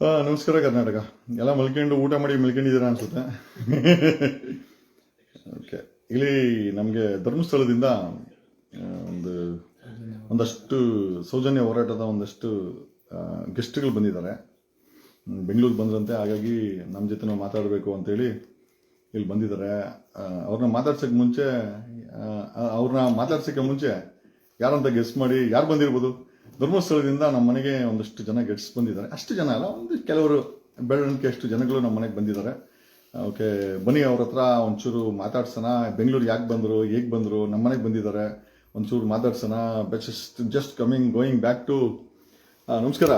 ನಮಸ್ಕಾರ ಕರ್ನಾಟಕ. ಎಲ್ಲ ಮಲ್ಕೊಂಡು ಊಟ ಮಾಡಿ ಮಲ್ಕೊಂಡಿದ್ದೀರಾ ಅನ್ಸುತ್ತೆ? ಓಕೆ ಇಲ್ಲಿ ನಮಗೆ ಧರ್ಮಸ್ಥಳದಿಂದ ಒಂದು, ಒಂದಷ್ಟು ಸೌಜನ್ಯ ಹೋರಾಟದ ಒಂದಷ್ಟು ಗೆಸ್ಟ್ಗಳು ಬಂದಿದ್ದಾರೆ. ಬೆಂಗಳೂರು ಬಂದ್ರಂತೆ. ಹಾಗಾಗಿ ನಮ್ಮ ಜೊತೆ ನಾವು ಮಾತಾಡಬೇಕು ಅಂತೇಳಿ ಇಲ್ಲಿ ಬಂದಿದ್ದಾರೆ. ಅವ್ರನ್ನ ಮಾತಾಡ್ಸೋಕ್ಕೆ ಮುಂಚೆ ಅವ್ರನ್ನ ಮಾತಾಡ್ಸೋಕ್ಕೆ ಮುಂಚೆ ಯಾರಂತ ಗೆಸ್ಟ್ ಮಾಡಿ, ಯಾರು ಬಂದಿರ್ಬೋದು? ಧರ್ಮಸ್ಥಳದಿಂದ ನಮ್ಮ ಮನೆಗೆ ಒಂದಷ್ಟು ಜನ ಗೆಟ್ಸ್ ಬಂದಿದ್ದಾರೆ. ಅಷ್ಟು ಜನ ಅಲ್ಲ ಒಂದು ಕೆಲವರು ಬೆಳವಣಿಗೆ ಅಷ್ಟು ಜನಗಳು ನಮ್ಮ ಮನೆಗೆ ಬಂದಿದ್ದಾರೆ. ಓಕೆ ಬನ್ನಿ ಅವ್ರ ಹತ್ರ ಒಂಚೂರು ಮಾತಾಡ್ಸೋಣ. ಬೆಂಗಳೂರು ಯಾಕೆ ಬಂದರು ಹೇಗೆ ಬಂದರು ನಮ್ಮ ಮನೆಗೆ ಬಂದಿದ್ದಾರೆ. ಒಂಚೂರು ಮಾತಾಡ್ಸೋಣ. Best just coming going back to ನಮಸ್ಕಾರ.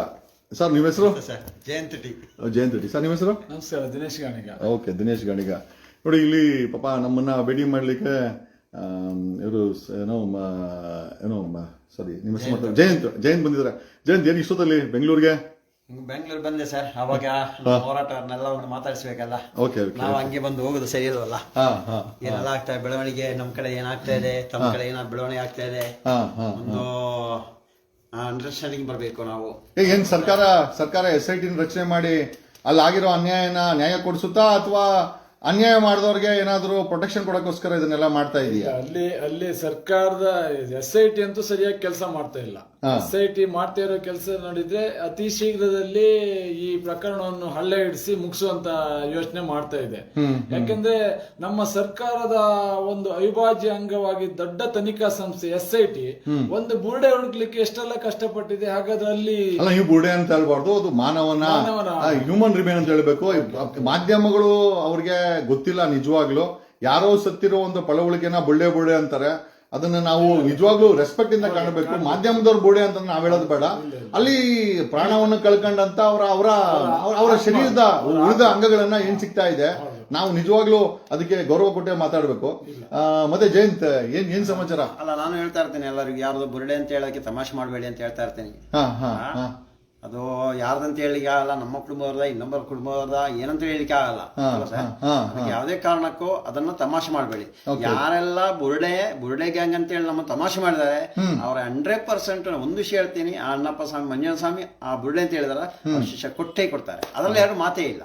ಸರ್ ನಿಮ್ಮ ಹೆಸರು? Sir. Jayanth T Jayanth T sir ನಿಮ್ಮ ಹೆಸರು? ನಮಸ್ಕಾರ ದಿನೇಶ್ ಗಾಣಿಗ. ಓಕೆ ದಿನೇಶ್ ಗಾಣಿಗ. ನೋಡಿ ಇಲ್ಲಿ ಪಾಪ ನಮ್ಮನ್ನ ಭೇಟಿ ಮಾಡಲಿಕ್ಕೆ ಇವರು ಏನೋ ಮ- ಏನೋ ಸಾರಿ ನಿಮ್ಮ ಹೆಸರು ಮತ್ತೆ ಜಯಂತ್ ಜಯಂತ್ ಬಂದಿದ್ದಾರೆ. ಜಯಂತ್ ಏನು ಇಷ್ಟೊತ್ತಲ್ಲಿ ಬೆಂಗಳೂರಿಗೆ? ಬೆಂಗಳೂರು ಬಂದೆ ಸರ್ ಅವಾಗ ಹೋರಾಟವನ್ನೆಲ್ಲ ಒಂದು ಮಾತಾಡಿಸ್ಬೇಕಲ್ಲ. ಓಕೆ ನಾವು ಹಂಗೆ ಬಂದು ಹೋಗೋದು ಸರಿ ಇಲ್ವಲ್ಲ ಏನೆಲ್ಲ ಆಗ್ತಾ ಇದೆ? ಬೆಳವಣಿಗೆ ನಮ್ ಕಡೆ ಏನಾಗ್ತಾ ಇದೆ? ತಮ್ಮ ಕಡೆ ಏನ ಬೆಳವಣಿಗೆ ಆಗ್ತಾ ಇದೆ? ಒಂದು ಅಂಡರ್ಸ್ಟ್ಯಾಂಡಿಂಗ್ ಬರಬೇಕು ನಾವು. ಏನ್ ಸರ್ಕಾರ ಸರ್ಕಾರ ಎಸ್ ಐ ಟಿನ ರಚನೆ ಮಾಡಿ ಅಲ್ಲಿ ಆಗಿರೋ ಅನ್ಯಾಯನ ನ್ಯಾಯ ಕೊಡಿಸುತ್ತಾ ಅಥವಾ ಅನ್ಯಾಯ ಮಾಡಿದವ್ರಿಗೆ ಏನಾದರೂ ಪ್ರೊಟೆಕ್ಷನ್ ಕೊಡೋಕ್ಕೋಸ್ಕರ ಇದನ್ನೆಲ್ಲ ಮಾಡ್ತಾ ಇದೆಯಾ? ಅಲ್ಲಿ ಅಲ್ಲಿ ಸರ್ಕಾರದ ಎಸ್ ಐ ಟಿ ಅಂತೂ ಸರಿಯಾಗಿ ಕೆಲಸ ಮಾಡ್ತಾ ಇಲ್ಲ. ಎಸ್ ಐ ಟಿ ಮಾಡ್ತಾ ಇರೋ ಕೆಲಸ ನೋಡಿದ್ರೆ ಅತಿ ಶೀಘ್ರದಲ್ಲಿ ಈ ಪ್ರಕರಣವನ್ನು ಹಳ್ಳೆ ಹಿಡಿಸಿ ಮುಗಿಸುವಂತ ಯೋಚನೆ ಮಾಡ್ತಾ ಇದೆ. ಯಾಕಂದ್ರೆ ನಮ್ಮ ಸರ್ಕಾರದ ಒಂದು ಅವಿಭಾಜ್ಯ ಅಂಗವಾಗಿ ದೊಡ್ಡ ತನಿಖಾ ಸಂಸ್ಥೆ ಎಸ್ ಐ ಟಿ ಒಂದು ಬುರುಡೆ ಹುಡುಕ್ಲಿಕ್ಕೆ ಎಷ್ಟೆಲ್ಲ ಕಷ್ಟಪಟ್ಟಿದೆ ಹಾಗಾದ್ರೆ ಅಲ್ಲಿ ನೀವು ಬುರ್ಡೆ ಅಂತ ಹೇಳ್ಬಾರ್ದು ಅದು ಮಾನವನ ಮಾನವನ. ಹ್ಯೂಮನ್ ರಿಮೇನ್ ಅಂತ ಹೇಳ್ಬೇಕು. ಮಾಧ್ಯಮಗಳು ಅವ್ರಿಗೆ ಗೊತ್ತಿಲ್ಲ ನಿಜವಾಗ್ಲು. ಯಾರೋ ಸತ್ತಿರೋ ಒಂದು ಪಳವಳಿಕೆನ ಬುಳ್ಳೆ ಬುಳ್ಳೆ ಅಂತಾರೆ. ಅದನ್ನ ನಾವು ನಿಜವಾಗ್ಲೂ ರೆಸ್ಪೆಕ್ಟ್ ಇಂದ ಕಾಣಬೇಕು. ಮಾಧ್ಯಮದವ್ರು ಬೋಡೆ ಅಂತ ನಾವ್ ಹೇಳೋದು ಬೇಡ. ಅಲ್ಲಿ ಪ್ರಾಣವನ್ನು ಕಳ್ಕೊಂಡಂತ ಅವರ ಅವರ ಅವರ ಶರೀರದ ಉಳಿದ ಅಂಗಗಳನ್ನ ಏನ್ ಸಿಗ್ತಾ ಇದೆ ನಾವು ನಿಜವಾಗ್ಲೂ ಅದಕ್ಕೆ ಗೌರವ ಕೊಟ್ಟೆ ಮಾತಾಡ್ಬೇಕು. ಆ, ಮತ್ತೆ ಜಯಂತ್ ಏನ್ ಏನ್ ಸಮಾಚಾರ? ಅಲ್ಲ ನಾನು ಹೇಳ್ತಾ ಇರ್ತೇನೆ ಎಲ್ಲರಿಗೂ ಯಾರ್ದು ಬುರುಡೆ ಅಂತ ಹೇಳಕ್ಕೆ ತಮಾಷೆ ಮಾಡಬೇಡಿ ಅಂತ ಹೇಳ್ತಾ ಇರ್ತೇನೆ. ಹಾ ಹಾ ಹಾ. ಅದು ಯಾರ್ದಂತ ಹೇಳಿಕ್ಕೆ ಆಗಲ್ಲ ನಮ್ಮ ಕುಟುಂಬವ್ರದ ಇನ್ನೊಬ್ಬರ ಕುಟುಂಬವ್ರದ ಏನಂತ ಹೇಳಿಕ್ಕೆ ಆಗಲ್ಲ. ಯಾವುದೇ ಕಾರಣಕ್ಕೂ ಅದನ್ನ ತಮಾಷೆ ಮಾಡಬೇಡಿ. ಯಾರೆಲ್ಲ ಬುರುಡೆ ಬುರುಡೆ ಗ್ಯಾಂಗ್ ಅಂತ ಹೇಳಿ ನಮ್ಮ ತಮಾಷೆ ಮಾಡಿದ್ದಾರೆ ಅವ್ರ ಹಂಡ್ರೆಡ್ ಪರ್ಸೆಂಟ್ ಒಂದು ವಿಷಯ ಹೇಳ್ತೀನಿ ಆ ಅಣ್ಣಪ್ಪ ಸ್ವಾಮಿ ಮಂಜುನಾಥ ಸ್ವಾಮಿ ಆ ಬುರುಡೆ ಅಂತ ಹೇಳಿದಾರ ಶಿಷ್ಯ ಕೊಟ್ಟೇ ಕೊಡ್ತಾರೆ. ಅದ್ರಲ್ಲಿ ಯಾರು ಮಾತೇ ಇಲ್ಲ.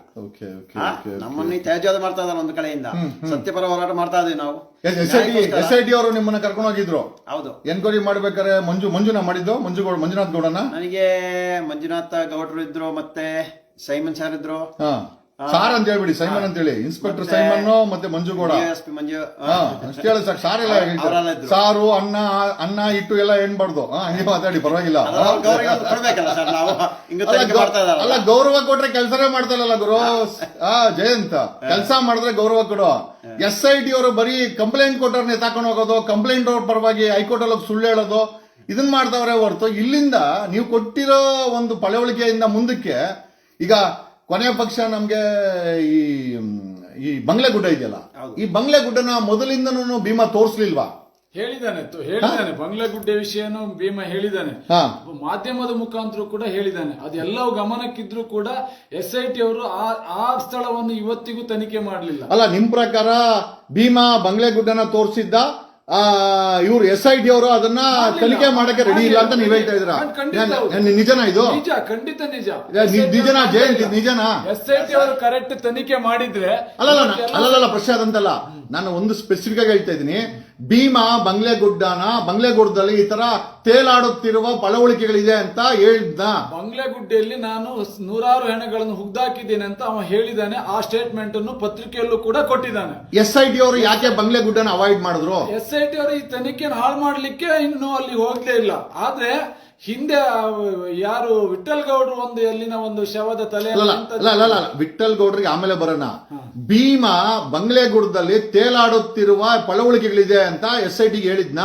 ನಮ್ಮನ್ನ ತ್ಯಾಜ್ಯವಾದ ಮಾಡ್ತಾ ಇದಾರೆ ಒಂದು ಕಡೆಯಿಂದ. ಸತ್ಯಪರ ಹೋರಾಟ ಮಾಡ್ತಾ ಇದೀವಿ ನಾವು. ಎಸ್ ಐ ಟಿ ಅವರು ನಿಮ್ಮನ್ನ ಕರ್ಕೊಂಡು ಹೋಗಿದ್ರು ಹೌದು ಎನ್ಕ್ವೈರಿ ಮಾಡ್ಬೇಕಾದ್ರೆ ಮಂಜು ಮಂಜುನಾ ಮಾಡಿದ್ದು ಮಂಜು ಮಂಜುನಾಥ್ ಗೌಡನ ನನಗೆ ಮಂಜುನಾಥ ಗೌಡ್ರು ಇದ್ರು ಮತ್ತೆ ಸೈಮನ್ ಸರ್ ಇದ್ರು ಹಾ ಸಾರ್ ಅಂತ ಹೇಳ್ಬಿಡಿ ಸೈಮನ್ ಅಂತ ಹೇಳಿ ಇನ್ಸ್ಪೆಕ್ಟರ್ ಸೈಮನ್ ಮತ್ತೆ ಮಂಜುಗೌಡ. ಅಷ್ಟೇ ಹೇಳಿ ಸಾಕು. ಸಾರ್ ಎಲ್ಲ. ಸಾರು ಅನ್ನ ಅನ್ನ ಇಟ್ಟು ಎಲ್ಲ ಏನ್ಬಾರ್ದು ಹಂಗೆ ಮಾತಾಡಿ ಪರವಾಗಿಲ್ಲ. ಸರ್ ಅಲ್ಲ, ಗೌರವ ಕೊಟ್ರೆ ಕೆಲಸನೇ ಮಾಡ್ತಾರಲ್ಲ ಗುರು? ಆ ಜಯಂತ. ಕೆಲಸ ಮಾಡಿದ್ರೆ ಗೌರವ ಕೊಡು. ಎಸ್ ಐ ಟಿ ಅವರು ಬರೀ ಕಂಪ್ಲೇಂಟ್ ಕೊಟ್ಟವ್ರನ್ನ ಎತ್ತಾಕೊಂಡು ಹೋಗೋದು ಕಂಪ್ಲೇಂಟ್ ಅವ್ರ ಪರವಾಗಿ ಹೈಕೋರ್ಟ್ ಅಲ್ಲಿ ಸುಳ್ಳು ಹೇಳೋದು ಇದನ್ನ ಮಾಡ್ತಾವ್ರೆ ಹೊರತು. ಇಲ್ಲಿಂದ ನೀವು ಕೊಟ್ಟಿರೋ ಒಂದು ಪಳವಳಿಕೆಯಿಂದ ಮುಂದಕ್ಕೆ ಈಗ ಕೊನೆ ಪಕ್ಷ ನಮಗೆ ಈ ಈ ಬಂಗ್ಲೆ ಗುಡ್ಡ ಇದೆಯಲ್ಲ ಈ ಬಂಗ್ಲೆ ಗುಡ್ಡನ ಮೊದಲಿಂದನೂ ಭೀಮಾ ತೋರಿಸ್ಲಿಲ್ವಾ? ಹೇಳಿದಾನೆ ಹೇಳಿದಾನೆ. ಬಂಗ್ಲೆ ಗುಡ್ಡ ವಿಷಯನು ಭೀಮಾ ಹೇಳಿದಾನೆ. ಹಾ. ಮಾಧ್ಯಮದ ಮುಖಾಂತರ ಕೂಡ ಹೇಳಿದಾನೆ. ಅದೆಲ್ಲವೂ ಗಮನಕ್ಕಿದ್ರು ಕೂಡ ಎಸ್ ಐ ಟಿ ಅವರು ಆ ಆ ಸ್ಥಳವನ್ನು ಇವತ್ತಿಗೂ ತನಿಖೆ ಮಾಡಲಿಲ್ಲ. ಅಲ್ಲ ನಿಮ್ ಪ್ರಕಾರ ಭೀಮಾ ಬಂಗ್ಲೆ ಗುಡ್ಡನ ತೋರಿಸಿದ್ದ ಇವ್ರು ಎಸ್ ಐ ಟಿ ಅವರು ಅದನ್ನ ತನಿಖೆ ಮಾಡಕ್ಕೆ ರೆಡಿ ಇಲ್ಲ ಅಂತ ನೀವ್ ಹೇಳ್ತಾ ಇದ್ರ ನಿಜನ ಇದು? ನಿಜ ಖಂಡಿತ ನಿಜ. ನಿಜನ ಜಯಂತ್ ನಿಜನಾ? ಎಸ್ ಐ ಟಿ ಅವರು ಕರೆಕ್ಟ್ ತನಿಖೆ ಮಾಡಿದ್ರೆ ಅಲ್ಲಲ್ಲ ನಾ- ಅಲ್ಲಲ್ಲ ಪ್ರಶ್ನೆ ಅದಂತಲ್ಲ ನಾನು ಒಂದು ಸ್ಪೆಸಿಫಿಕ್ ಆಗಿ ಹೇಳ್ತಾ ಇದ್ದೀನಿ. ಭೀಮಾ ಬಂಗ್ಲೆಗುಡ್ಡನ ಬಂಗ್ಲೆಗುಡ್ಡದಲ್ಲಿ ಈ ತರ ತೇಲಾಡುತ್ತಿರುವ ಪಳವಳಿಕೆಗಳಿದೆ ಅಂತ ಹೇಳ್ದ. ಬಂಗ್ಲೆಗುಡ್ಡೆಯಲ್ಲಿ ನಾನು ನೂರಾರು ಹೆಣಗಳನ್ನು ಹುಗ್ದಾಕಿದ್ದೇನೆ ಅಂತ ಅವ ಹೇಳಿದ್ದಾನೆ ಆ ಸ್ಟೇಟ್ಮೆಂಟ್ ಅನ್ನು ಪತ್ರಿಕೆಯಲ್ಲೂ ಕೂಡ ಕೊಟ್ಟಿದ್ದಾನೆ. ಎಸ್ ಐ ಟಿ ಅವರು ಯಾಕೆ ಬಂಗ್ಲೆಗುಡ್ಡನ ಅವಾಯ್ಡ್ ಮಾಡಿದ್ರು? ಎಸ್ ಐ ಟಿ ಅವರು ಈ ತನಿಖೆಯನ್ನು ಹಾಳು ಮಾಡ್ಲಿಕ್ಕೆ ಇನ್ನು ಅಲ್ಲಿ ಹೋಗ್ಲೇ ಇಲ್ಲ. ಆದ್ರೆ ಹಿಂದೆ ಯಾರು ವಿಠಲ್ ಗೌಡ್ರು ಒಂದು ಎಲ್ಲಿನ ಒಂದು ಶವದ ತಲೆ ವಿಠಲ್ ಗೌಡ್ರಿಗೆ ಆಮೇಲೆ ಬರೋಣ. ಭೀಮ ಬಂಗ್ಲೆಗುಡದಲ್ಲಿ ತೇಲಾಡುತ್ತಿರುವ ಪಳವಳಿಕೆಗಳಿದೆ ಅಂತ ಎಸ್ ಐ ಟಿ ಹೇಳಿದ್ನ?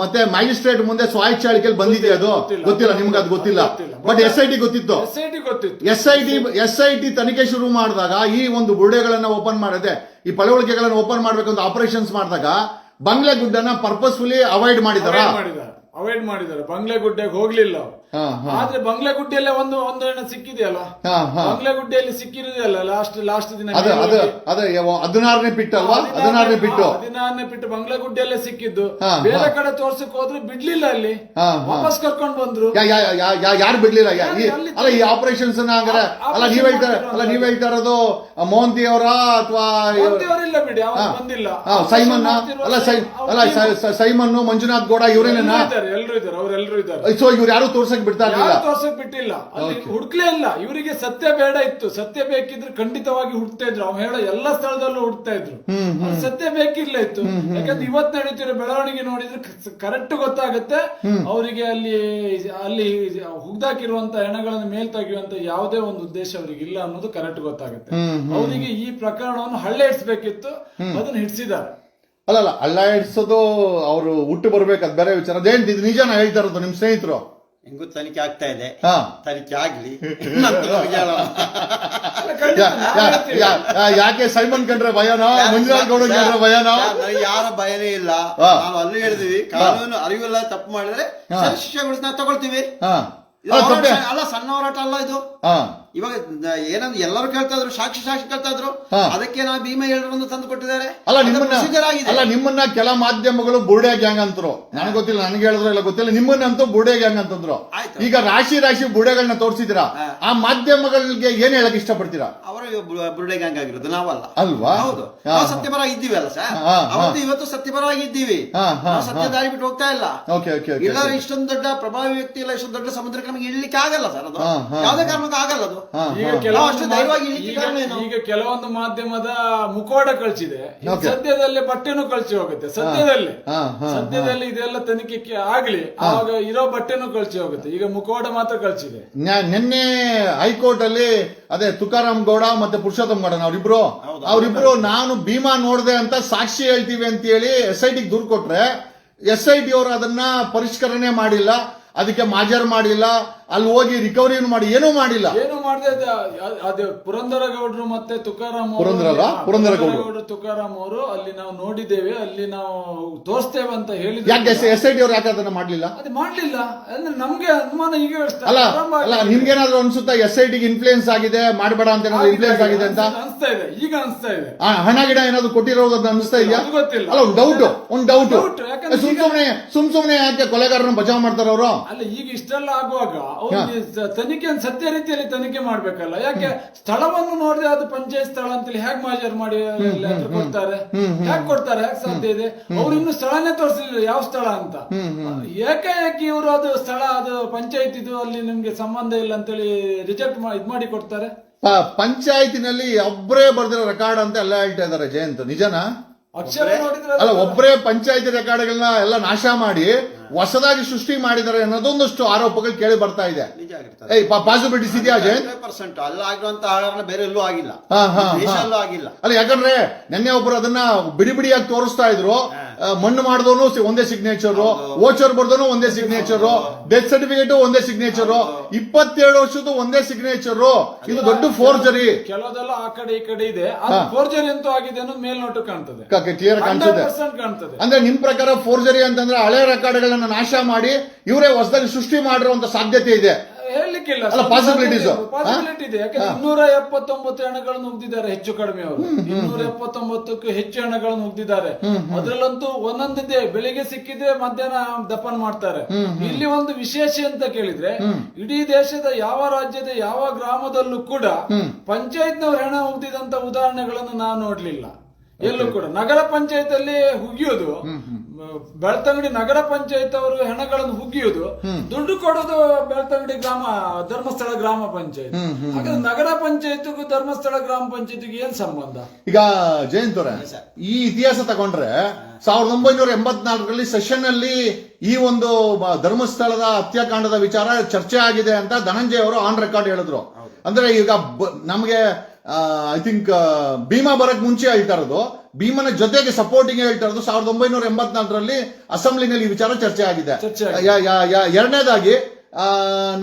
ಮತ್ತೆ ಮ್ಯಾಜಿಸ್ಟ್ರೇಟ್ ಮುಂದೆ ಸ್ವಾಯಿಚಾಳಿಕೆಯಲ್ಲಿ ಬಂದಿದೆ ಅದು ಗೊತ್ತಿಲ್ಲ. ನಿಮ್ಗೆ ಅದು ಗೊತ್ತಿಲ್ಲ. ಬಟ್ ಎಸ್ ಐ ಟಿ ಗೊತ್ತಿತ್ತು. ಎಸ್ ಐ ಟಿ ಗೊತ್ತಿತ್ತು. ಎಸ್ ಐ ಟಿ ತನಿಖೆ ಶುರು ಮಾಡಿದಾಗ ಈ ಒಂದು ಬುರುಡೆಗಳನ್ನ ಓಪನ್ ಮಾಡದೆ ಈ ಪಳವಳಿಕೆಗಳನ್ನ ಓಪನ್ ಮಾಡ್ಬೇಕಂತ ಆಪರೇಷನ್ಸ್ ಮಾಡಿದಾಗ ಬಂಗ್ಲೆ ಗುಡ್ಡನ ಪರ್ಪಸ್ಫುಲಿ ಅವಾಯ್ಡ್ ಮಾಡಿದಾರ ಅವಾಯ್ಡ್ ಮಾಡಿದ್ದಾರೆ ಹೋಗಲಿಲ್ಲ ಹೋಗ್ಲಿಲ್ಲ ಅವ್ರು. ಹಾ ಹಾ ಆದ್ರೆ ಬಂಗ್ಲೆಗುಡ್ಡೆಯಲ್ಲೇ ಒಂದು ಒಂದು ಹೆಣ್ಣು ಸಿಕ್ಕಿದೆಯಲ್ಲ? ಬಂಗ್ಲೆಗುಡ್ಡೆಯಲ್ಲಿ ಸಿಕ್ಕಿರೋದಲ್ಲ ಲಾಸ್ಟ್ ಲಾಸ್ಟ್ ದಿನ ಹದಿನಾರನೇ ಪಿಟ್ಟು ಅಲ್ವಾ? ಹದಿನಾರನೇ ಪಿಟ್ಟು. ಹದಿನಾರನೇ ಗುಡ್ಡೆಯಲ್ಲೇ ಬಂಗ್ಲೆಗುಡ್ಡೆಯಲ್ಲೇ ಸಿಕ್ಕಿದ್ದು. ಬೇರೆ ಕಡೆ ತೋರ್ಸಕ್ ಹೋದ್ರೆ ಬಿಡ್ಲಿಲ್ಲ ಅಲ್ಲಿ. ವಾಪಸ್ ಕರ್ಕೊಂಡ್ ಬಂದ್ರು. ಯಾರು ಬಿಡ್ಲಿಲ್ಲ? ಅಲ್ಲ ಈ ಆಪರೇಷನ್ಸ್ ಅಲ್ಲ ನೀವ್ ಹೇಳ್ತಾ ಅಲ್ಲ ನೀವ್ ಹೇಳ್ತಾ ಇರೋದು ಮೋಹಂತಿ ಅವರ ಅಥವಾ ಬಿಡಿ ಬಂದಿಲ್ಲ. ಸೈಮನ್ ಅಲ್ಲ ಸೈ ಅಲ್ಲ ಸೈಮನ್ ಮಂಜುನಾಥ್ ಗೌಡ ಇವರೇನೇನಾ? ಎಲ್ಲರೂ ಇದ್ದಾರೆ ಅವರೆಲ್ಲರೂ ಇದ್ದಾರೆ. ಸೊ ಇವ್ರು ಯಾರು ತೋರ್ಸಕ್ ಬಿಡ್ತಾ ಇರ್ಲಿಲ್ಲ. ಯಾರು ತೋರ್ಸಕ್ ಬಿಟ್ಟಿಲ್ಲ. ಅಲ್ಲಿ ಹುಡ್ಕ್ಲೇ ಇಲ್ಲ. ಇವರಿಗೆ ಸತ್ಯ ಬೇಡ ಇತ್ತು. ಸತ್ಯ ಬೇಕಿದ್ರೆ ಖಂಡಿತವಾಗಿ ಹುಡ್ತಾ ಇದ್ರು. ಅವ್ನು ಹೇಳೋ ಎಲ್ಲ ಸ್ಥಳದಲ್ಲೂ ಹುಡ್ತಾ ಇದ್ರು. ಸತ್ಯ ಬೇಕಿರ್ಲ ಇತ್ತು. ಯಾಕಂದ್ರೆ ಇವತ್ ನಡೀತಿರೋ ಬೆಳವಣಿಗೆ ನೋಡಿದ್ರೆ ಕರೆಕ್ಟ್ ಗೊತ್ತಾಗುತ್ತೆ. ಅವರಿಗೆ ಅಲ್ಲಿ ಅಲ್ಲಿ ಹುಗ್ದಾಕಿರುವಂತ ಹೆಣಗಳನ್ನು ಮೇಲ್ ತೆಗೆಯುವಂತ ಯಾವುದೇ ಒಂದು ಉದ್ದೇಶ ಅವರಿಗೆ ಇಲ್ಲ ಅನ್ನೋದು ಕರೆಕ್ಟ್ ಗೊತ್ತಾಗುತ್ತೆ. ಅವರಿಗೆ ಈ ಪ್ರಕರಣವನ್ನು ಹಳ್ಳೆ ಇಡ್ಸ್ಬೇಕಿತ್ತು. ಅದನ್ನ ಹಿಡಿಸಿದ್ದಾರೆ. ಅಲ್ಲ ಅಲ್ಲ ಅಲ್ಲ ಇಡ್ಸೋದು ಅವರು ಹುಟ್ಟು ಬರ್ಬೇಕು. ಅದ್ ಬೇರೆ ವಿಚಾರ. ಅದೇನ್ ಇದು ನಿಜಾನ ಹೇಳ್ತಾ ಇರೋದು ನಿಮ್ ಸ್ನೇಹಿತರು? ಹೆಂಗೂ ತನಿಖೆ ಆಗ್ತಾ ಇದೆ. ಹಾ. ತನಿಖೆ ಆಗ್ಲಿ. ನಂತರ ನಮ್ಗೆ ಹೇಳೋಣ. ಯಾ- ಯಾ- ಯಾ- ಯಾ- ಯಾಕೆ ಸೈಮನ್ ಕಂಡ್ರೆ ಭಯನಾ? ಮಂಜುನಾಥ್ ಗೌಡ ಕಂಡ್ರೆ ಭಯನಾ? ನನಗೆ ಯಾರ ಭಯನೇ ಇಲ್ಲ. ಹಾ. ನಾವು ಅಲ್ಲಿ ಹೇಳಿದ್ವಿ ಕಾನೂನು ಅರಿವಿಲ್ಲ ತಪ್ಪು ಮಾಡಿದ್ರೆ ಸರಿ ಶಿಕ್ಷೆಗಳು ನಾವು ತಗೊಳ್ತೀವಿ. ಹಾ. ಇದು ಅಲ್ಲ ಹೋರಾಟ ಅಲ್ಲ ಸಣ್ಣ ಹೋರಾಟ ಅಲ್ಲ ಇದು. ಹಾ. ಇವಾಗ ಏನಂದ್ರೆ ಎಲ್ಲರೂ ಕೇಳ್ತಾ ಇದ್ರು ಸಾಕ್ಷಿ ಸಾಕ್ಷಿ ಕೇಳ್ತಾ ಇದ್ರು ಅದಕ್ಕೆ ನಾವು ಭೀಮ ಏಳರನ್ನು ತಂದು ಕೊಟ್ಟಿದ್ದಾರೆ. ಅಲ್ಲ ನಿಮ್ಮನ್ನ ಅಲ್ಲ ನಿಮ್ಮನ್ನ ಕೆಲ ಮಾಧ್ಯಮಗಳು ಬುರ್ಡೆ ಗ್ಯಾಂಗ್ ಅಂತರು. ನನಗೆ ಗೊತ್ತಿಲ್ಲ ನನಗೆ ಹೇಳಿದ್ರು ಇಲ್ಲ ಗೊತ್ತಿಲ್ಲ ನಿಮ್ಮನ್ನಂತೂ ಬುರ್ಡೆ ಗ್ಯಾಂಗ್ ಅಂತಂದ್ರು. ಈಗ ರಾಶಿ ರಾಶಿ ಬುರ್ಡೆಗಳನ್ನ ತೋರಿಸಿದಿರಾ ಆ ಮಾಧ್ಯಮಗಳಿಗೆ ಏನ್ ಹೇಳಕ್ ಇಷ್ಟಪಡ್ತೀರಾ? ಅವರ ಬುರುಡೆ ಗ್ಯಾಂಗ್ ಆಗಿರೋದು ನಾವಲ್ಲ. ಅಲ್ವಾ? ಹೌದು. ನಾವು ಸತ್ಯಪರ ಸತ್ಯಪರ ಇದ್ದೀವಲ್ಲ ಸರ್. ಅವತ್ತು ಇವತ್ತು ಸತ್ಯಪರವಾಗಿ ಇದ್ದೀವಿ. ಸತ್ಯ ದಾರಿ ಬಿಟ್ಟು ಹೋಗ್ತಾ ಇಲ್ಲ. ಓಕೆ ಓಕೆ ಇಲ್ಲ ಇಷ್ಟೊಂದು ದೊಡ್ಡ ಪ್ರಭಾವಿ ವ್ಯಕ್ತಿ ಇಲ್ಲ ಇಷ್ಟೊಂದು ದೊಡ್ಡ ಸಮುದ್ರಕ್ಕೆ ನಮಗೆ ಇಳ್ಲಿಕ್ಕೆ ಆಗಲ್ಲ ಸರ್ ಅದು. ಯಾವುದೇ ಕಾರಣಕ್ಕೂ ಆಗಲ್ಲ ಅದು. ಈಗ. ಕೆಲವೊಂದು ಈಗ- ಕಾರಣ ಏನು? ಈಗ ಕೆಲವೊಂದು ಮಾಧ್ಯಮದ ಮುಖವಾಡ ಕಳ್ಸಿದೆ. ಸದ್ಯದಲ್ಲೇ ಬಟ್ಟೆನೂ ಕಳ್ಸಿ ಹೋಗುತ್ತೆ. ಸದ್ಯದಲ್ಲಿ. ಹಾ, ಹಾ, ಸದ್ಯದಲ್ಲಿ ಇದೆಲ್ಲ ತನಿಖೆ ಕೆ- ಆಗ್ಲಿ ಆವಾಗ ಇರೋ ಬಟ್ಟೆನೂ ಕಳ್ಸಿ ಹೋಗುತ್ತೆ. ಈಗ ಮುಖವಾಡ ಮಾತ್ರ ಕಳ್ಸಿದೆ. ನಿನ್ನೆ ಹೈಕೋರ್ಟ್ ಅಲ್ಲಿ ಅದೇ ತುಕಾರಾಮ್ ಗೌಡ ಮತ್ತೆ ಪುರುಷೋತ್ತಮ್ ಗೌಡ ಅವ್ರಿಬ್ರು. ಅವರಿಬ್ರು ನಾನು ಭೀಮಾ ನೋಡ್ದೆ ಅಂತ ಸಾಕ್ಷಿ ಹೇಳ್ತೀವಿ ಅಂತ ಹೇಳಿ ಎಸ್ ಐ ಟಿಗೆ ದೂರು ಕೊಟ್ರೆ ಎಸ್ ಐ ಟಿ ಅವರು ಅದನ್ನ ಪರಿಷ್ಕರಣೆ ಮಾಡಿಲ್ಲ ಅದಕ್ಕೆ ಮಾಜರ್ ಮಾಡಿಲ್ಲ ಅಲ್ಲಿ ಹೋಗಿ ರಿಕವರಿ ಮಾಡಿ ಏನೂ ಮಾಡಿಲ್ಲ. ಏನು ಮಾಡಿದೆ ಅದು ಪುರಂದರ ಗೌಡ್ರು ಮತ್ತೆ ತುಕಾರಾಮ್ ಅವರು ಪುರಂದರ? ಪುರಂದರ ಗೌಡರು ತುಕಾರಾಮ್ ಅವರು ಅಲ್ಲಿ ನಾವು ನೋಡಿದ್ದೇವೆ ಅಲ್ಲಿ ನಾವು ತೋರಿಸ್ತೇವೆ ಅಂತ ಹೇಳಿದ್ರೆ. ಯಾಕೆ ಎಸ್ ಐ ಟಿ ಅವ್ರು ಯಾಕೆ ಅದನ್ನ ಮಾಡ್ಲಿಲ್ಲ? ಅದು ಮಾಡ್ಲಿಲ್ಲ. ಅಂದ್ರೆ ನಮ್ಗೆ ಅನುಮಾನ ಈಗ. ಅಲ್ಲ ಅಲ್ಲ ಆಗಿದೆ. ನಿಮ್ಗೇನಾದ್ರೂ ಅನ್ಸುತ್ತಾ ಎಸ್ ಐ ಟಿಗೆ ಇನ್ಫ್ಲೂಯೆನ್ಸ್ ಆಗಿದೆ ಮಾಡಬೇಡ ಅಂತ ಏನಾದ್ರು ಇನ್ಫ್ಲೂಯೆನ್ಸ್ ಆಗಿದೆ ಅಂತ? ಅನ್ಸ್ತಾ ಇದೆ ಈಗ ಅನ್ಸ್ತಾ ಇದೆ. ಆ, ಹಣ ಗಿಡ ಏನಾದ್ರು ಕೊಟ್ಟಿರೋದು ಅಂತ ಅನಿಸ್ತಾ ಇದೆಯಾ? ಅದು ಗೊತ್ತಿಲ್ಲ. ಅಲ್ಲ ಒಂದು ಡೌಟ್ ಒಂದು ಡೌಟ್ Doubt, ಯಾಕಂದ್ರೆ ಸುಮ್ ಈಗ- ಸುಮ್ನೆ ಸುಮ್ ಸುಮ್ನೆ ಯಾಕೆ ಕೊಲೆಗಾರರನ್ನ ಬಚಾವ್ ಮಾಡ್ತಾರ ಅವರು? ಅಲ್ಲ ಈಗ ಇಷ್ಟೆಲ್ಲ ಆಗುವಾಗ ತನಿಖೆಯನ್ನು ಸತ್ಯ ರೀತಿಯಲ್ಲಿ ತನಿಖೆ ಮಾಡ್ಬೇಕಲ್ಲ. ಯಾಕೆ? ಸ್ಥಳವನ್ನು ನೋಡಿದ್ರೆ ಅದು ಪಂಚಾಯತ್ ಸ್ಥಳ ಅಂತೇಳಿ ಹೇಗ್ ಮಾಜರ್ ಮಾಡಿ ಕೊಡ್ತಾರೆ? ಹೇಗ್ ಕೊಡ್ತಾರೆ? ಹೇಗ್ ಸಾಧ್ಯ ಇದೆ? ಅವ್ರು ಇನ್ನು ಸ್ಥಳನೇ ತೋರಿಸಲಿಲ್ಲ ಯಾವ ಸ್ಥಳ ಅಂತ. ಏಕಾಏಕಿ ಇವರು ಅದು ಸ್ಥಳ ಅದು ಪಂಚಾಯತ್ ಇದು ಅಲ್ಲಿ ನಿಮ್ಗೆ ಸಂಬಂಧ ಇಲ್ಲ ಅಂತೇಳಿ ರಿಜೆಕ್ಟ್ ಇದ್ ಮಾಡಿ ಕೊಡ್ತಾರೆ? ಪಂಚಾಯತಿನಲ್ಲಿ ಒಬ್ಬರೇ ಬರ್ದಿರೋ ರೆಕಾರ್ಡ್ ಅಂತ ಎಲ್ಲ ಹೇಳ್ತಾ ಇದ್ದಾರೆ ಜಯಂತ್. ನಿಜನಾ? ಅಲ್ಲ ಒಬ್ಬರೇ ಪಂಚಾಯತಿ ರೆಕಾರ್ಡ್ಗಳನ್ನ ಎಲ್ಲ ನಾಶ ಮಾಡಿ ಹೊಸದಾಗಿ ಸೃಷ್ಟಿ ಮಾಡಿದ್ದಾರೆ ಅನ್ನೋದೊಂದಷ್ಟು ಆರೋಪಗಳು ಕೇಳಿ ಬರ್ತಾ ಇದೆ. ಪಾಸಿಬಿಲಿಟಿ ಪಾಸಿಬಿಲಿಟೀಸ್ ಇದೆಯಾ ಜಯಂತ್ ಪರ್ಸೆಂಟ್. ಅಲ್ಲ ಆಗಿರುವಂತ ಹಾಳನ್ನ ಬೇರೆ ಎಲ್ಲೂ ಆಗಿಲ್ಲ. ಆಗಿಲ್ಲ. ಅಲ್ಲ ಯಾಕಂದ್ರೆ ನಿನ್ನೆ ಒಬ್ರು ಅದನ್ನ ಬಿಡಿ ಬಿಡಿಯಾಗಿ ತೋರಿಸ್ತಾ ಇದ್ರು. ಮಣ್ಣು ಮಾಡಿದವನು ಒಂದೇ ಸಿಗ್ನೇಚರ್ ಓಚರ್ ಬರ್ದೋನು ಒಂದೇ ಸಿಗ್ನೇಚರ್ ಡೆತ್ ಸರ್ಟಿಫಿಕೇಟ್ ಒಂದೇ ಸಿಗ್ನೇಚರ್ ಇಪ್ಪತ್ತೇಳು ವರ್ಷದ ಒಂದೇ ಸಿಗ್ನೇಚರ್ ಇದು ದೊಡ್ಡ ಫೋರ್ಜರಿ ಕೆಲವೆಲ್ಲ ಆ ಕಡೆ ಈ ಕಡೆ ಇದೆ. ಫೋರ್ಜರಿ ಅಂತೂ ಆಗಿದೆ ಅನ್ನೋದು ಮೇಲ್ನೋಟ ಕಾಣ್ತದೆ. ಕ್ಲಿಯರ್ ಕಾಣಿಸುತ್ತೆ ಕಾಣ್ತದೆ. ಅಂದ್ರೆ ನಿಮ್ ಪ್ರಕಾರ ಫೋರ್ಜರಿ ಅಂತಂದ್ರೆ ಹಳೆ ರೆಕಾರ್ಡ್ಗಳನ್ನ ನಾಶ ಮಾಡಿ ಇವರೇ ಹೊಸದಾಗಿ ಸೃಷ್ಟಿ ಮಾಡಿರುವಂತ ಸಾಧ್ಯತೆ ಇದೆ. ಹೇಳಲಿಕ್ಕಿಲ್ಲ. possibilities. ಪಾಸಿಬಿಲಿಟಿ ಇದೆ. ಯಾಕಂದ್ರೆ ಇನ್ನೂರ ಎಪ್ಪತ್ತೊಂಬತ್ತು ಹೆಣಗಳನ್ನು ಹೆಚ್ಚು ಕಡಿಮೆ ಅವರು. ಇನ್ನೂರ ಎಪ್ಪತ್ತೊಂಬತ್ತಕ್ಕೂ ಹೆಚ್ಚು ಹಣಗಳನ್ನು ಉಗ್ದಿದ್ದಾರೆ ಅದರಲ್ಲಂತೂ ಒಂದೊಂದಿದೆ. ಬೆಳಿಗ್ಗೆ ಸಿಕ್ಕಿದ್ರೆ ಮಧ್ಯಾಹ್ನ ದಫನ್ ಮಾಡ್ತಾರೆ. ಇಲ್ಲಿ ಒಂದು ವಿಶೇಷ ಅಂತ ಕೇಳಿದ್ರೆ ಇಡೀ ದೇಶದ ಯಾವ ರಾಜ್ಯದ ಯಾವ ಗ್ರಾಮದಲ್ಲೂ ಕೂಡ ಪಂಚಾಯತ್ನವ್ರು ಹೆಣ ಉಗ್ದಿದಂತ ಉದಾಹರಣೆಗಳನ್ನು ನಾನು ನೋಡ್ಲಿಲ್ಲ. ಎಲ್ಲೂ ಕೂಡ. ನಗರ ಪಂಚಾಯತ್ ಅಲ್ಲಿ ಹುಗಿಯೋದು ಬೆಳ್ತಂಗಡಿ ನಗರ ಪಂಚಾಯತ್ ಅವರು ಹೆಣಗಳನ್ನು ಹುಗಿಯೋದು ದುಡ್ಡು ಕೊಡೋದು ಬೆಳ್ತಂಗಡಿ ಗ್ರಾಮ ಧರ್ಮಸ್ಥಳ ಗ್ರಾಮ ಪಂಚಾಯತ್. ಹಾಗಾದ್ರೆ ನಗರ ಪಂಚಾಯತ್ಗೂ ಧರ್ಮಸ್ಥಳ ಗ್ರಾಮ ಪಂಚಾಯತ್ಗೂ ಏನ್ ಸಂಬಂಧ? ಈಗ ಜಯಂತ್ ಅವರೇ ಈ ಇತಿಹಾಸ ತಗೊಂಡ್ರೆ ಸಾವಿರದ ಒಂಬೈನೂರ ಎಂಬತ್ನಾಲ್ಕರಲ್ಲಿ ಸೆಷನ್ ಅಲ್ಲಿ ಈ ಒಂದು ಧರ್ಮಸ್ಥಳದ ಹತ್ಯಾಕಾಂಡದ ವಿಚಾರ ಚರ್ಚೆ ಆಗಿದೆ ಅಂತ ಧನಂಜಯ ಅವರು ಆನ್ ರೆಕಾರ್ಡ್ ಹೇಳಿದ್ರು. ಅಂದ್ರೆ ಈಗ ನಮಗೆ ಐ ಥಿಂಕ್ ಭೀಮಾ ಬರಕ್ ಮುಂಚೆ ಹೇಳ್ತಾ ಇರೋದು ಭೀಮನ ಜೊತೆಗೆ ಸಪೋರ್ಟಿಂಗ್ ಹೇಳ್ತಾ ಇರೋದು ಸಾವಿರದ ಒಂಬೈನೂರ ಎಂಬತ್ನಾಲ್ಕರಲ್ಲಿ ಅಸೆಂಬ್ಲಿನಲ್ಲಿ ಈ ವಿಚಾರ ಚರ್ಚೆ ಆಗಿದೆ. ಎರಡನೇದಾಗಿ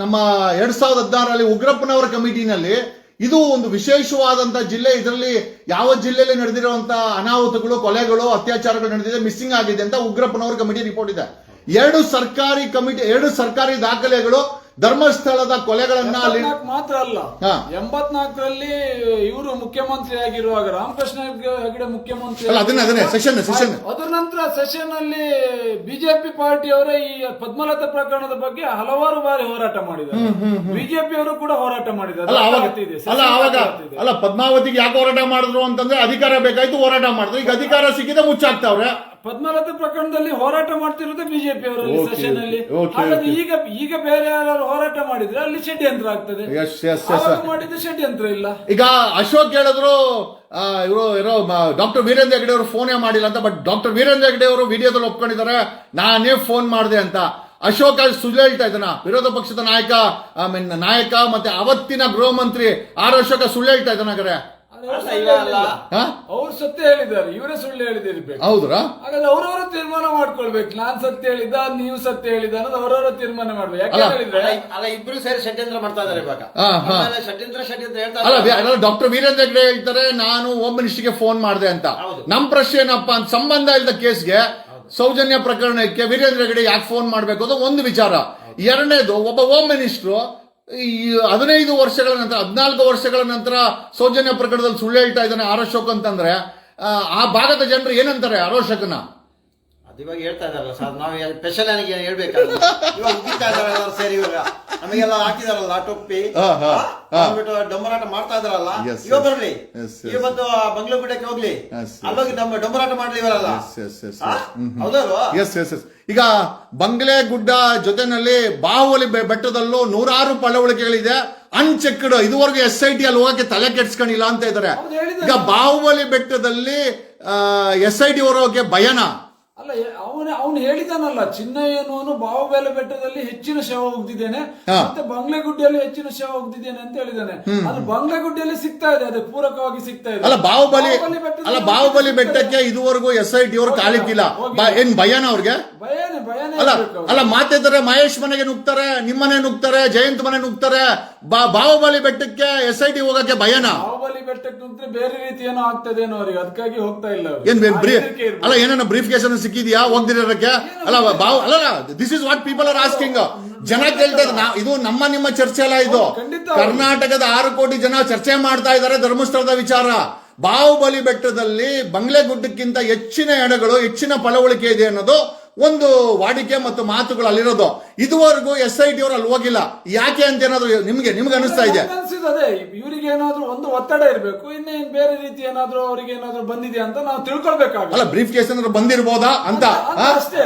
ನಮ್ಮ ಎರಡ್ ಸಾವಿರದ ಹದಿನಾರರಲ್ಲಿ ಉಗ್ರಪ್ಪನವರ ಕಮಿಟಿನಲ್ಲಿ ಇದು ಒಂದು ವಿಶೇಷವಾದಂತ ಜಿಲ್ಲೆ ಇದರಲ್ಲಿ ಯಾವ ಜಿಲ್ಲೆಯಲ್ಲಿ ನಡೆದಿರುವಂತ ಅನಾಹುತಗಳು ಕೊಲೆಗಳು ಅತ್ಯಾಚಾರಗಳು ನಡೆದಿದೆ ಮಿಸ್ಸಿಂಗ್ ಆಗಿದೆ ಅಂತ ಉಗ್ರಪ್ಪನವರ ಕಮಿಟಿ ರಿಪೋರ್ಟ್ ಇದೆ. ಎರಡು ಸರ್ಕಾರಿ ಕಮಿಟಿ ಎರಡು ಸರ್ಕಾರಿ ದಾಖಲೆಗಳು ಧರ್ಮಸ್ಥಳದ ಕೊಲೆಗಳನ್ನ ಅಲ್ಲಿ ಮಾತ್ರ ಅಲ್ಲ. ಎಂಬತ್ನಾಲ್ಕರಲ್ಲಿ ಇವರು ಮುಖ್ಯಮಂತ್ರಿ ಆಗಿರುವಾಗ ರಾಮಕೃಷ್ಣ ಹೆಗಡೆ ಮುಖ್ಯಮಂತ್ರಿ ಅಲ್ಲ ಅದನ್ನೇ ಅದನ್ನೇ ಸೆಷನ್ ಸೆಷನ್. ಅದರ ನಂತರ ಸೆಷನ್ ಅಲ್ಲಿ ಬಿಜೆಪಿ ಪಾರ್ಟಿಯವರೇ ಈ ಪದ್ಮಲತಾ ಪ್ರಕರಣದ ಬಗ್ಗೆ ಹಲವಾರು ಬಾರಿ ಹೋರಾಟ ಮಾಡಿದ್ದಾರೆ. ಬಿಜೆಪಿ ಅವರು ಕೂಡ ಹೋರಾಟ ಮಾಡಿದ್ದಾರೆ. ಅಲ್ಲ ಪದ್ಮಾವತಿಗೆ ಯಾಕೆ ಹೋರಾಟ ಮಾಡಿದ್ರು ಅಂತಂದ್ರೆ ಅಧಿಕಾರ ಬೇಕಾಯ್ತು ಹೋರಾಟ ಮಾಡಿದ್ರು. ಈಗ ಅಧಿಕಾರ ಸಿಕ್ಕಿದೆ ಮುಚ್ಚಾಕ್ತಾವ್ರೆ. ಪದ್ಮಲತಾ ಪ್ರಕರಣದಲ್ಲಿ ಹೋರಾಟ ಮಾಡ್ತಿರೋದೇ ಬಿಜೆಪಿ ಅವರಲ್ಲಿ Okay, ಸೆಷನ್ ಅಲ್ಲಿ okay, ಹಾಗಾದ್ರೆ ಈಗ ಈಗ ಬೇರೆ ಯಾರು ಹೋರಾಟ ಮಾಡಿದ್ರೆ ಅಲ್ಲಿ ಷಡ್ಯಂತ್ರ ಆಗ್ತದೆ. ಮಾಡಿದ್ರೆ ಆವಾಗ ಷಡ್ಯಂತ್ರ ಇಲ್ಲ. ಈಗ ಅಶೋಕ್ ಹೇಳಿದ್ರು ಇವರು ಇರೋ ಡಾಕ್ಟರ್ ವೀರೇಂದ್ರ ಹೆಗಡೆ ಅವರು ಫೋನೇ ಮಾಡಿಲ್ಲ ಅಂತ ಬಟ್ ಡಾಕ್ಟರ್ ವೀರೇಂದ್ರ ಹೆಗಡೆ ಅವರು ವಿಡಿಯೋದಲ್ಲಿ ಒಪ್ಕೊಂಡಿದ್ದಾರೆ ನಾನೇ ಫೋನ್ ಮಾಡಿದೆ ಅಂತ. ಅಶೋಕ್ ಅಲ್ಲಿ ಸುಳ್ಳು ಹೇಳ್ತಾ ಇದ್ದಾನ. ವಿರೋಧ ಪಕ್ಷದ ನಾಯಕ ಐ ಮೀನ್ ನಾಯಕ ಮತ್ತೆ ಅವತ್ತಿನ ಗೃಹ ಮಂತ್ರಿ ಆರ್ ಅಶೋಕ ಸುಳ್ಳು ಹೇಳ್ತಾ ಇದ್ದಾನ ಹಾಗಾದ್ರೆ? ಅವ್ರು ಸತ್ಯ ಹೇಳಿದ್ದಾರೆ ಇವರೇ ಸುಳ್ಳು ಹೇಳಿದಿರ್ಬೇಕು ಹೌದ್ರಾ? ಹಾಗಾದ್ರೆ ಅವರವರ ತೀರ್ಮಾನ ಮಾಡ್ಕೊಳ್ಬೇಕು. ನಾನ್ ಸತ್ಯ ಹೇಳಿದ ನೀವು ಸತ್ಯ ಹೇಳಿದ ಅನ್ನೋದು ಅವರವರ ತೀರ್ಮಾನ ಮಾಡ್ಬೇಕು. ಯಾಕೆ ಅಲ್ಲ. ಹೇಳಿದ್ರೆ? ಅಲ್ಲ, ಅಲ್ಲ ಇಬ್ರು ಸೇರಿ ಷಡ್ಯಂತ್ರ ಮಾಡ್ತಾ ಇದಾರೆ ಇವಾಗ. ಹಾ, ಹಾ. ಆಮೇಲೆ ಷಡ್ಯಂತ್ರ ಷಡ್ಯಂತ್ರ ಹೇಳ್ತಾ ಅಲ್ಲ ಇದ್ದಾರೆ. ಡಾಕ್ಟರ್ ವೀರೇಂದ್ರ ಹೆಗ್ಡೆ ಹೇಳ್ತಾರೆ ನಾನು ಹೋಮ್ ಮಿನಿಸ್ಟರ್ಗೆ ಫೋನ್ ಮಾಡಿದೆ ಅಂತ. ಹೌದು. ನಮ್ ಪ್ರಶ್ನೆ ಏನಪ್ಪಾ ಅಂತ ಸಂಬಂಧ ಇಲ್ಲದ ಕೇಸ್ಗೆ ಸೌಜನ್ಯ ಪ್ರಕರಣಕ್ಕೆ ವೀರೇಂದ್ರ ಹೆಗ್ಡೆ ಯಾಕೆ ಫೋನ್ ಮಾಡ್ಬೇಕು ಅದು ಒಂದು ವಿಚಾರ. ಎರಡನೇದು ಒಬ್ಬ ಹೋಮ್ ಮಿನಿಸ್ಟ್ರು ಈ ಹದಿನೈದು ವರ್ಷಗಳ ನಂತರ ಹದಿನಾಲ್ಕು ವರ್ಷಗಳ ನಂತರ ಸೌಜನ್ಯ ಪ್ರಕರಣದಲ್ಲಿ ಸುಳ್ಳು ಹೇಳ್ತಾ ಇದ್ದಾನೆ ಆರ್ ಅಶೋಕ್ ಅಂತಂದ್ರೆ ಆ, ಭಾಗದ ಜನರು ಏನಂತಾರೆ ಆರ್ ಅಶೋಕನ? ಅದು ಇವಾಗ ಹೇಳ್ತಾ ಇದಾರಲ್ಲ ಸರ್ ನಾವು ಸ್ಪೆಷಲ್ ನನಗೆ ಅವ್ರು ಸೇರಿ ಇವಾಗ. ನಮಗೆಲ್ಲ ಹಾಕಿದಾರಲ್ಲ ಟೊಪ್ಪಿ ಬಿಟ್ಟು ಡೊಂಬರಾಟ ಮಾಡ್ತಾ ಇದಾರಲ್ಲ? ಇವ ಇವಾಗ. ಬರ್ಲಿ. ಇವ ಬಂದು ಬಂಗ್ಲೂ ಗುಡ್ಡಕ್ಕೆ ಹೋಗ್ಲಿ. ಅಲ್ಲೋಗಿ ನಮ್ಮ ಡೊಂಬರಾಟ ಮಾಡ್ಲಿ ಇವರಲ್ಲ. ಹೌದಲ್ವಾ ಎಸ್ ಎಸ್ ಎಸ್ ಈಗ ಬಂಗ್ಲೆ ಗುಡ್ಡ ಜೊತೆನಲ್ಲಿ ಬಾಹುಬಲಿ ಬೆಟ್ಟದಲ್ಲೂ ನೂರಾರು ಪಳವಳಿಕೆಗಳಿದೆ. ಅನ್ಚೆಕ್ಡ್ ಇದುವರೆಗೂ ಎಸ್ ಐ ಟಿ ಅಲ್ಲಿ ಹೋಗಕ್ಕೆ ತಲೆ ಕೆಡ್ಸ್ಕೊಂಡಿಲ್ಲ ಅಂತ ಇದ್ದಾರೆ ಈಗ ಬಾಹುಬಲಿ ಬೆಟ್ಟದಲ್ಲಿ ಎಸ್ ಐ ಟಿ ಹೋಗೋಕೆ ಭಯನ. ಅಲ್ಲ ಅವನ ಅವನು ಹೇಳಿದಾನಲ್ಲ ಚಿನ್ನಯ್ಯನವನು ಬಾಹುಬೆಲೆ ಬೆಟ್ಟದಲ್ಲಿ ಹೆಚ್ಚಿನ ಶವ ಹೋಗ್ತಿದ್ದೇನೆ ಮತ್ತೆ ಬಂಗ್ಲೆ ಬಂಗ್ಲೆಗುಡ್ಡೆಯಲ್ಲಿ ಹೆಚ್ಚಿನ ಶವ ಹೋಗ್ತಿದ್ದೇನೆ ಅಂತ ಹೇಳಿದಾನೆ. ಅದು ಬಂಗ್ಲೆಗುಡ್ಡೆಯಲ್ಲಿ ಸಿಗ್ತಾ ಇದೆ ಅದೇ ಪೂರಕವಾಗಿ ಸಿಗ್ತಾ ಇದೆ. ಅಲ್ಲ ಬಾಹುಬಲಿ ಅಲ್ಲ ಬಾಹುಬಲಿ ಬೆಟ್ಟಕ್ಕೆ ಇದುವರೆಗೂ ಎಸ್ ಐ ಟಿ ಅವ್ರು ಕಾಲಿಕ್ಕಿಲ್ಲ. ಏನ್ ಭಯನ ಅವ್ರಿಗೆ? ಭಯನೇ ಭಯನೇ ಅಲ್ಲ ಅಲ್ಲ ಮಾತಾಡ್ತಾರೆ ಮಹೇಶ್ ಮನೆಗೆ ನುಗ್ತಾರೆ ನಿಮ್ಮನೆ ನುಗ್ತಾರೆ ಜಯಂತ್ ಮನೆ ನುಗ್ತಾರೆ ಬಾಹುಬಲಿ ಬೆಟ್ಟಕ್ಕೆ ಎಸ್ ಐ ಟಿ ಹೋಗಕ್ಕೆ ಭಯನ? ಬಾಹುಬಲಿ ಬೆಟ್ಟಕ್ಕೆ ಬೇರೆ ರೀತಿ ಏನೋ ಆಗ್ತದೇನೋ ಅವ್ರಿಗೆ ಅದಕ್ಕಾಗಿ ಹೋಗ್ತಾ ಇಲ್ಲ ಅವ್ರು. ಏನ್ ಆ ಹೆದರಿಕೆ. ಅಲ್ಲ ಏನೇನೋ ಬ್ರೀಫ್ ಕೇಸ್ ಅನ್ನು ಸಿಕ್ಕಿದ್ಯಾ? ಹೋಗ್ದಿರೋದಕ್ಕೆ ಅಲ್ಲ ಬಾವ್ ಅಲ್ಲ this is what people are asking ಜನ ಕೇಳ್ತಾ ಇದ್ದಾರೆ. ನಾ- ಇದು ನಮ್ಮ ನಿಮ್ಮ ಚರ್ಚೆ ಅಲ್ಲ ಇದು. ಖಂಡಿತ. ಕರ್ನಾಟಕದ ಆರು ಕೋಟಿ ಜನ ಚರ್ಚೆ ಮಾಡ್ತಾ ಇದ್ದಾರೆ ಧರ್ಮಸ್ಥಳದ ವಿಚಾರ. ಬಾಹುಬಲಿ ಬೆಟ್ಟದಲ್ಲಿ ಬಂಗ್ಲೆ ಗುಡ್ಡಕ್ಕಿಂತ ಹೆಚ್ಚಿನ ಎಡಗಳು ಹೆಚ್ಚಿನ ಪಳವಳಿಕೆ ಇದೆ ಅನ್ನೋದು ಒಂದು ವಾಡಿಕೆ ಮತ್ತು ಮಾತುಗಳು ಅಲ್ಲಿರೋದು. ಇದುವರೆಗೂ ಎಸ್ ಐ ಟಿ ಅವರು ಅಲ್ಲಿ ಹೋಗಿಲ್ಲ. ಯಾಕೆ ಅಂತ ಏನಾದ್ರು ನಿಮ್ಗೆ ನಿಮ್ಗೆ ಅನಿಸ್ತಾ ಇದೆ? ಅದೇ ಇವರಿಗೆ ಏನಾದ್ರೂ ಒಂದು ಒತ್ತಡ ಇರಬೇಕು ಇನ್ನೇನು ಬೇರೆ ರೀತಿ ಏನಾದ್ರೂ ಅವರಿಗೆ ಏನಾದ್ರೂ ಬಂದಿದೆ ಅಂತ ನಾವು ತಿಳ್ಕೊಳ್ಬೇಕಾಗಲ್ಲ ಅಲ್ಲ ಬ್ರೀಫ್ ಕೇಸ್ ಏನಾದ್ರು ಬಂದಿರ್ಬೋದಾ ಅಂತ? ಅಷ್ಟೇ.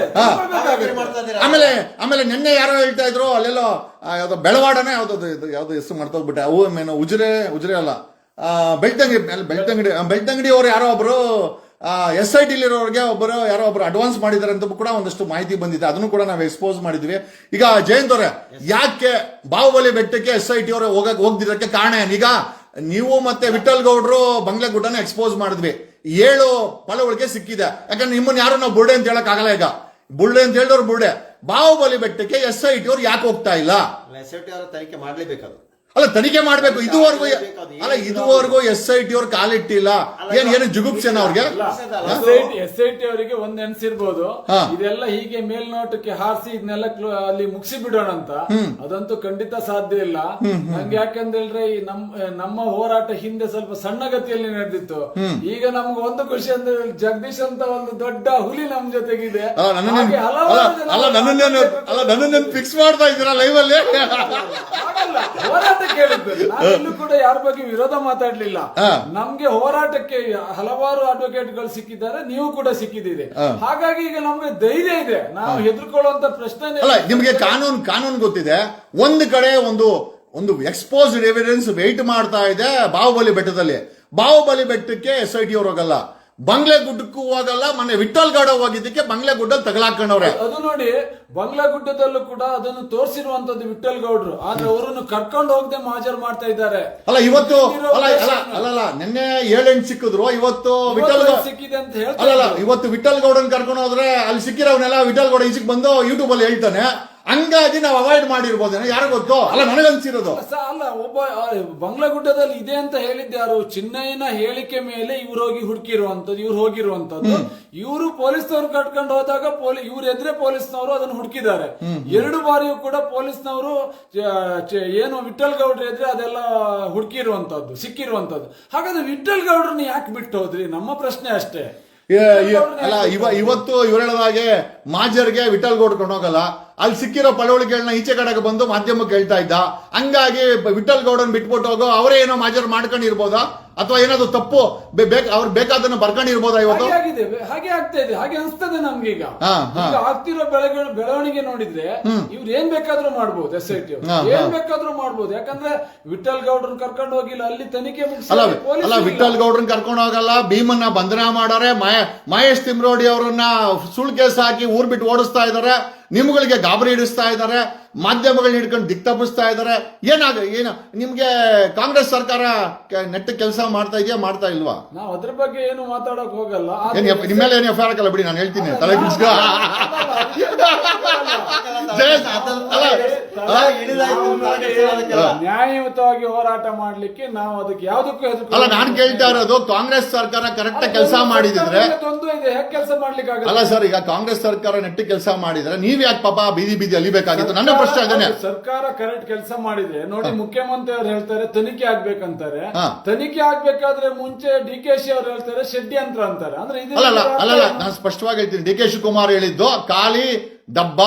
ಮಾಡ್ತಾ ಆಮೇಲೆ ಆಮೇಲೆ ನಿನ್ನೆ ಯಾರೋ ಹೇಳ್ತಾ ಇದ್ರು ಅಲ್ಲೆಲ್ಲೋ ಯಾವ್ದು ಬೆಳವಾಡನೆ ಯಾವ್ದು ಇದು ಯಾವ್ದು ಹೆಸರು ಮಾಡ್ತೋಗ್ಬಿಟ್ಟೆ ಅವು ಮೇನು ಉಜ್ರೆ ಉಜ್ರೆ ಅಲ್ಲ. ಆ, ಬೆಳ್ತಂಗಡಿ ಬೆಳ್ತಂಗಡಿ ಬೆಳ್ತಂಗಡಿ ಅವ್ರು ಯಾರೋ ಒಬ್ರು ಎಸ್ ಐ ಟಿಲಿರೋರಿಗೆ ಒಬ್ಬರು ಯಾರೋ ಒಬ್ಬರು ಅಡ್ವಾನ್ಸ್ ಮಾಡಿದ್ದಾರೆ ಅಂತ ಕೂಡ ಒಂದಷ್ಟು ಮಾಹಿತಿ ಬಂದಿದೆ. ಅದನ್ನು ಕೂಡ ನಾವು ಎಕ್ಸ್ಪೋಸ್ ಮಾಡಿದ್ವಿ. ಈಗ ಜಯಂತ್ ಅವರೇ, ಯಾಕೆ ಬಾಹುಬಲಿ ಬೆಟ್ಟಕ್ಕೆ ಎಸ್ ಐ ಟಿ ಅವರು ಹೋಗಕ್ ಹೋಗ್ದಿರೋಕ್ಕೆ ಕಾರಣ ಏನು? ಈಗ ನೀವು ಮತ್ತೆ ವಿಠಲ್ ಗೌಡ್ರು ಬಂಗ್ಲೆ ಗುಡ್ಡನ ಎಕ್ಸ್ಪೋಸ್ ಮಾಡಿದ್ವಿ. ಏಳು ಫಲವಳಿಕೆ ಸಿಕ್ಕಿದೆ. ಯಾಕಂದ್ರೆ ನಿಮ್ಮನ್ನ ಯಾರು ನಾವು ಬುರ್ಡೆ ಅಂತ ಹೇಳಕ್ ಆಗಲ್ಲ ಈಗ. ಬುರ್ಡೆ ಅಂತ ಹೇಳಿದವ್ರು ಬುರ್ಡೆ ಬಾಹುಬಲಿ ಬೆಟ್ಟಕ್ಕೆ ಎಸ್ ಐ ಟಿ ಅವ್ರು ಯಾಕೆ ಹೋಗ್ತಾ ಇಲ್ಲ? ಎಸ್ ಐ ಟಿ ಅವರ ತನಿಖೆ ಮಾಡ್ಲೇಬೇಕದು. ಅಲ್ಲ ತನಿಖೆ ಮಾಡ್ಬೇಕು. ಇದುವರೆಗೂ ಅಲ್ಲ ಇದುವರೆಗೂ ಎಸ್ ಐ ಟಿ ಅವ್ರು ಕಾಲಿಟ್ಟಿಲ್ಲ. ಏನ್ ಏನು ಜುಗುಪ್ಸೆನ ಅವ್ರಿಗೆ? ಎಸ್ ಐ ಟಿ ಅವರಿಗೆ ಒಂದ್ ಎನ್ಸಿರ್ಬೋದು. ಇದೆಲ್ಲ ಹೀಗೆ ಮೇಲ್ನೋಟಕ್ಕೆ ಹಾರಿಸಿ ಇದನ್ನೆಲ್ಲ ಕ್ಲೋ- ಅಲ್ಲಿ ಮುಗಿಸಿ ಬಿಡೋಣ ಅಂತ ಅದಂತೂ ಖಂಡಿತ ಸಾಧ್ಯ ಇಲ್ಲ. ನಂಗೆ ಯಾಕಂದ್ರೆ ಈ ನಮ್ ನಮ್ಮ ಹೋರಾಟ ಹಿಂದೆ ಸ್ವಲ್ಪ ಸಣ್ಣ ಗತಿಯಲ್ಲಿ ನಡೆದಿತ್ತು. ಈಗ ನಮ್ಗೆ ಒಂದು ಖುಷಿ ಅಂದ್ರೆ ಜಗದೀಶ್ ಅಂತ ಒಂದು ದೊಡ್ಡ ಹುಲಿ ನಮ್ ಜೊತೆಗಿದೆ. ಅಲ್ಲ ನನ್ನನ್ನೇನು ಅಲ್ಲ ಅಲ್ಲ ನನ್ನನ್ನೇನು ಅಲ್ಲ ನನ್ನನ್ನೇನು ಫಿಕ್ಸ್ ಮಾಡ್ತಾ ಇದ್ದೀರಾ ಲೈವ್ ಅಲ್ಲಿ ಹೋರಾಟ ಕೇಳಿದ್ದು ಕೂಡ ಯಾರ ಬಗ್ಗೆ ವಿರೋಧ ಮಾತಾಡ್ಲಿಲ್ಲ. ನಮ್ಗೆ ಹೋರಾಟಕ್ಕೆ ಹಲವಾರು ಅಡ್ವೊಕೇಟ್ಗಳು ಸಿಕ್ಕಿದ್ದಾರೆ ನೀವು ಕೂಡ ಸಿಕ್ಕಿದ್ದೀರಿ. ಹಾಗಾಗಿ ಈಗ ನಮ್ಗೆ ಧೈರ್ಯ ಇದೆ. ನಾವು ಹೆದರ್ಕೊಳ್ಳುವಂತ ಪ್ರಶ್ನೆ ಅಲ್ಲ ನಿಮ್ಗೆ ಕಾನೂನು ಕಾನೂನು ಗೊತ್ತಿದೆ. ಒಂದು ಕಡೆ ಒಂದು ಒಂದು ಎಕ್ಸ್ಪೋಸ್ಡ್ ಎವಿಡೆನ್ಸ್ ವೆಯ್ಟ್ ಮಾಡ್ತಾ ಇದೆ ಬಾಹುಬಲಿ ಬೆಟ್ಟದಲ್ಲಿ. ಬಾಹುಬಲಿ ಬೆಟ್ಟಕ್ಕೆ ಎಸ್ ಐ ಟಿ ಅವ್ರು ಹೋಗಲ್ಲ. ಬಂಗ್ಲೆ ಗುಡ್ಡಕ್ಕೂ ಹೋಗಲ್ಲ ಮೊನ್ನೆ ವಿಠಲ್ ಗಾಡ ಹೋಗಿದ್ದಕ್ಕೆ ಬಂಗ್ಲೆ ಗುಡ್ಡಲ್ಲಿ ತಗಲಾಕೊಂಡವ್ರೆ ಅದು ನೋಡಿ ಬಂಗ್ಲಾಗುಡ್ಡದಲ್ಲೂ ಕೂಡ ಅದನ್ನು ತೋರಿಸಿರುವಂತದ್ದು ವಿಠಲ್ ಗೌಡ್ರು. ಆದ್ರೆ ಅವರನ್ನು ಕರ್ಕೊಂಡು ಹೋಗದೆ ಮಾಜರ್ ಮಾಡ್ತಾ ಇದ್ದಾರೆ. ಅಲ್ಲ ಇವತ್ತು ಅಲ್ಲ ಅಲ್ಲ ಅಲ್ಲಲ್ಲ ಅಲ್ಲ ಅಲ್ಲ ನಿನ್ನೆ ಏಳೆಂಟು ಸಿಕ್ಕಿದ್ರು. ಇವತ್ತು ವಿಠಲ್ ಗೌಡ ಸಿಕ್ಕಿದೆ ಅಂತ ಹೇಳಿ ಅಲ್ಲ. ಇವತ್ತು ವಿಠಲ್ ಗೌಡನ್ ಕರ್ಕೊಂಡು ಹೋದ್ರೆ ಅಲ್ಲಿ ಸಿಕ್ಕಿರೋನೆಲ್ಲ ವಿಠಲ್ ಗೌಡ ಈಚೆಗೆ ಬಂದು ಯೂಟ್ಯೂಬ್ ಅಲ್ಲಿ ಹೇಳ್ತಾನೆ. ಹಂಗಾಗಿ ನಾವು ಅವಾಯ್ಡ್ ಮಾಡಿರ್ಬೋದು. ಯಾರು ಗೊತ್ತು? ಅಲ್ಲ ನನಗನ್ಸಿರೋದು ಅಲ್ಲ ಒಬ್ಬ ಬಂಗ್ಲಾಗುಡ್ಡದಲ್ಲಿ ಇದೆ ಅಂತ ಹೇಳಿದ್ದಾರು ಚಿನ್ನಯ್ಯನ ಹೇಳಿಕೆ ಮೇಲೆ ಇವ್ರು ಹೋಗಿ ಹುಡುಕಿರುವಂತದ್ದು ಇವ್ರು ಹೋಗಿರುವಂತದ್ದು ಇವರು ಪೊಲೀಸ್ನವ್ರು ಕಟ್ಕೊಂಡು ಹೋದಾಗ ಪೊಲೀಸ್ ಇವ್ರ ಎದುರೇ ಪೊಲೀಸ್ನವರು ಅದನ್ನು ಹುಡುಕಿದ್ದಾರೆ. ಎರಡು ಬಾರಿಯೂ ಕೂಡ ಪೊಲೀಸ್ನವರು ಏನು ವಿಠಲ್ ಗೌಡ್ರ ಎದ್ರೆ ಅದೆಲ್ಲ ಹುಡುಕಿರುವಂತದ್ದು ಸಿಕ್ಕಿರುವಂತದ್ದು ಹಾಗಾದ್ರೆ ವಿಠಲ್ ಗೌಡ್ರನ್ನ ಯಾಕೆ ಬಿಟ್ಟು ಹೋದ್ರಿ ನಮ್ಮ ಪ್ರಶ್ನೆ ಅಷ್ಟೇ. ಅಲ್ಲ ಇವ ಇವತ್ತು ಇವರೇಳದಾಗೆ ಮಾಜರ್ಗೆ ವಿಠಲ್ ಗೌಡ್ ಕೊಂಡೋಗಲ್ಲ ಅಲ್ಲಿ ಸಿಕ್ಕಿರೋ ಪಳವಳಿಗಳನ್ನ ಈಚೆ ಕಡೆಗೆ ಬಂದು ಮಾಧ್ಯಮಕ್ಕೆ ಹೇಳ್ತಾ ಇದ್ದ. ಹಂಗಾಗಿ ವಿಠಲ್ ಗೌಡನ್ ಬಿಟ್ಬಿಟ್ಟು ಹೋಗೋ ಅವರೇ ಏನೋ ಮಾಜರ್ ಮಾಡ್ಕೊಂಡಿರ್ಬೋದಾ? ಅಥವಾ ಏನಾದ್ರು ತಪ್ಪು ಅವ್ರು ಬೇಕಾದನ್ನ ಬರ್ಕೊಂಡಿರ್ಬೋದಾ ಇವತ್ತು? ಹಾಗೆ ಆಗ್ತಾ ಇದೆ. ಹಾಗೆ ಅನ್ಸ್ತದೆ ನಮ್ಗೆ. ಈಗ. ಆಗ್ತಿರೋ ಬೆಳೆಗಳು ಬೆಳವಣಿಗೆ ನೋಡಿದ್ರೆ ಇವ್ರು ಏನ್ ಬೇಕಾದ್ರೂ ಮಾಡ್ಬೋದು ಎಸ್ ಐ ಟಿ ಏನ್ ಬೇಕಾದ್ರೂ ಮಾಡ್ಬೋದು. ಯಾಕಂದ್ರೆ ವಿಠಲ್ ಗೌಡ್ರನ್ ಕರ್ಕೊಂಡು ಹೋಗಿಲ್ಲ. ಅಲ್ಲಿ ತನಿಖೆ ಅಲ್ಲ ವಿಠಲ್ ಗೌಡ್ರನ್ ಕರ್ಕೊಂಡು ಹೋಗಲ್ಲ. ಭೀಮನ್ನ ಬಂಧನ ಮಾಡೋರೆ. ಮಹೇ- ಮಹೇಶ್ ತಿಮ್ರೋಡಿ ಅವರನ್ನ ಸುಳ್ಳು ಕೇಸ್ ಹಾಕಿ ಊರ್ ಬಿಟ್ಟು ಓಡಿಸ್ತಾ ಇದಾರೆ ನಿಮ್ಗಳಿಗೆ ಗಾಬರಿ ಹಿಡಿಸ್ತಾ ಇದಾರೆ ಮಾಧ್ಯಮಗಳನ್ನ ಹಿಡ್ಕೊಂಡು ದಿಕ್ ತಪ್ಪಿಸ್ತಾ ಇದಾರೆ ಏನಾಗ ಏನು ನಿಮ್ಗೆ ಕಾಂಗ್ರೆಸ್ ಸರ್ಕಾರ ನೆಟ್ಟ ಕೆಲಸ ಮಾಡ್ತಾ ಇದೆಯಾ ಮಾಡ್ತಾ ಇಲ್ವಾ ನಾವು ಅದ್ರ ಬಗ್ಗೆ ಏನು ಮಾತಾಡಕ್ ಹೋಗಲ್ಲ ಏನ್ ಎಫ್- ನಿಮ್ಮ ಮೇಲೆ ಏನು ಎಫ್ ಆರ್ ಆರ್ ಬಿಡಿ ನಾನು ಹೇಳ್ತೀನಿ ತಲೆ. ನ್ಯಾಯಯುತವಾಗಿ ಹೋರಾಟ ಮಾಡ್ಲಿಕ್ಕೆ ನಾವು ಅದಕ್ಕೆ ಯಾವ್ದಕ್ಕೂ ಅಲ್ಲ ನಾನು ಕೇಳ್ತಾ ಇರೋದು ಕಾಂಗ್ರೆಸ್ ಸರ್ಕಾರ ಕರೆಕ್ಟ್ ಕೆಲಸ ಮಾಡಿದ್ರೆ ಕೆಲಸ ಮಾಡ್ಲಿಕ್ಕೆ ಅಲ್ಲ ಸರ್ ಈಗ ಕಾಂಗ್ರೆಸ್ ಸರ್ಕಾರ ನೆಟ್ಟ ಕೆಲಸ ಮಾಡಿದ್ರೆ ನೀವ್ ಯಾಕೆ ಪಾಪ ಬೀದಿ ಬೀದಿ ಅಲಿಬೇಕಾಗಿತ್ತು ನನ್ನ ಸರ್ಕಾರ ಕರೆಕ್ಟ್ ಕೆಲಸ ಮಾಡಿದ್ರೆ ನೋಡಿ ಮುಖ್ಯಮಂತ್ರಿ ಅವ್ರು ಹೇಳ್ತಾರೆ ತನಿಖೆ ಆಗ್ಬೇಕಂತಾರೆ. ಹಾ. ತನಿಖೆ ಆಗ್ಬೇಕಾದ್ರೆ ಮುಂಚೆ ಡಿ ಕೆ ಶಿ ಅವ್ರು ಹೇಳ್ತಾರೆ ಷಡ್ಯಂತ್ರ ಅಂತಾರೆ. ಅಂದ್ರೆ ಇದು ಅಲ್ಲಲ್ಲ ಅಲ್ಲಲ್ಲ ನಾನು ಸ್ಪಷ್ಟವಾಗಿ ಹೇಳ್ತೀನಿ. ಡಿ ಕೆ ಶಿವಕುಮಾರ್ ಹೇಳಿದ್ದು ಖಾಲಿ ಡಬ್ಬ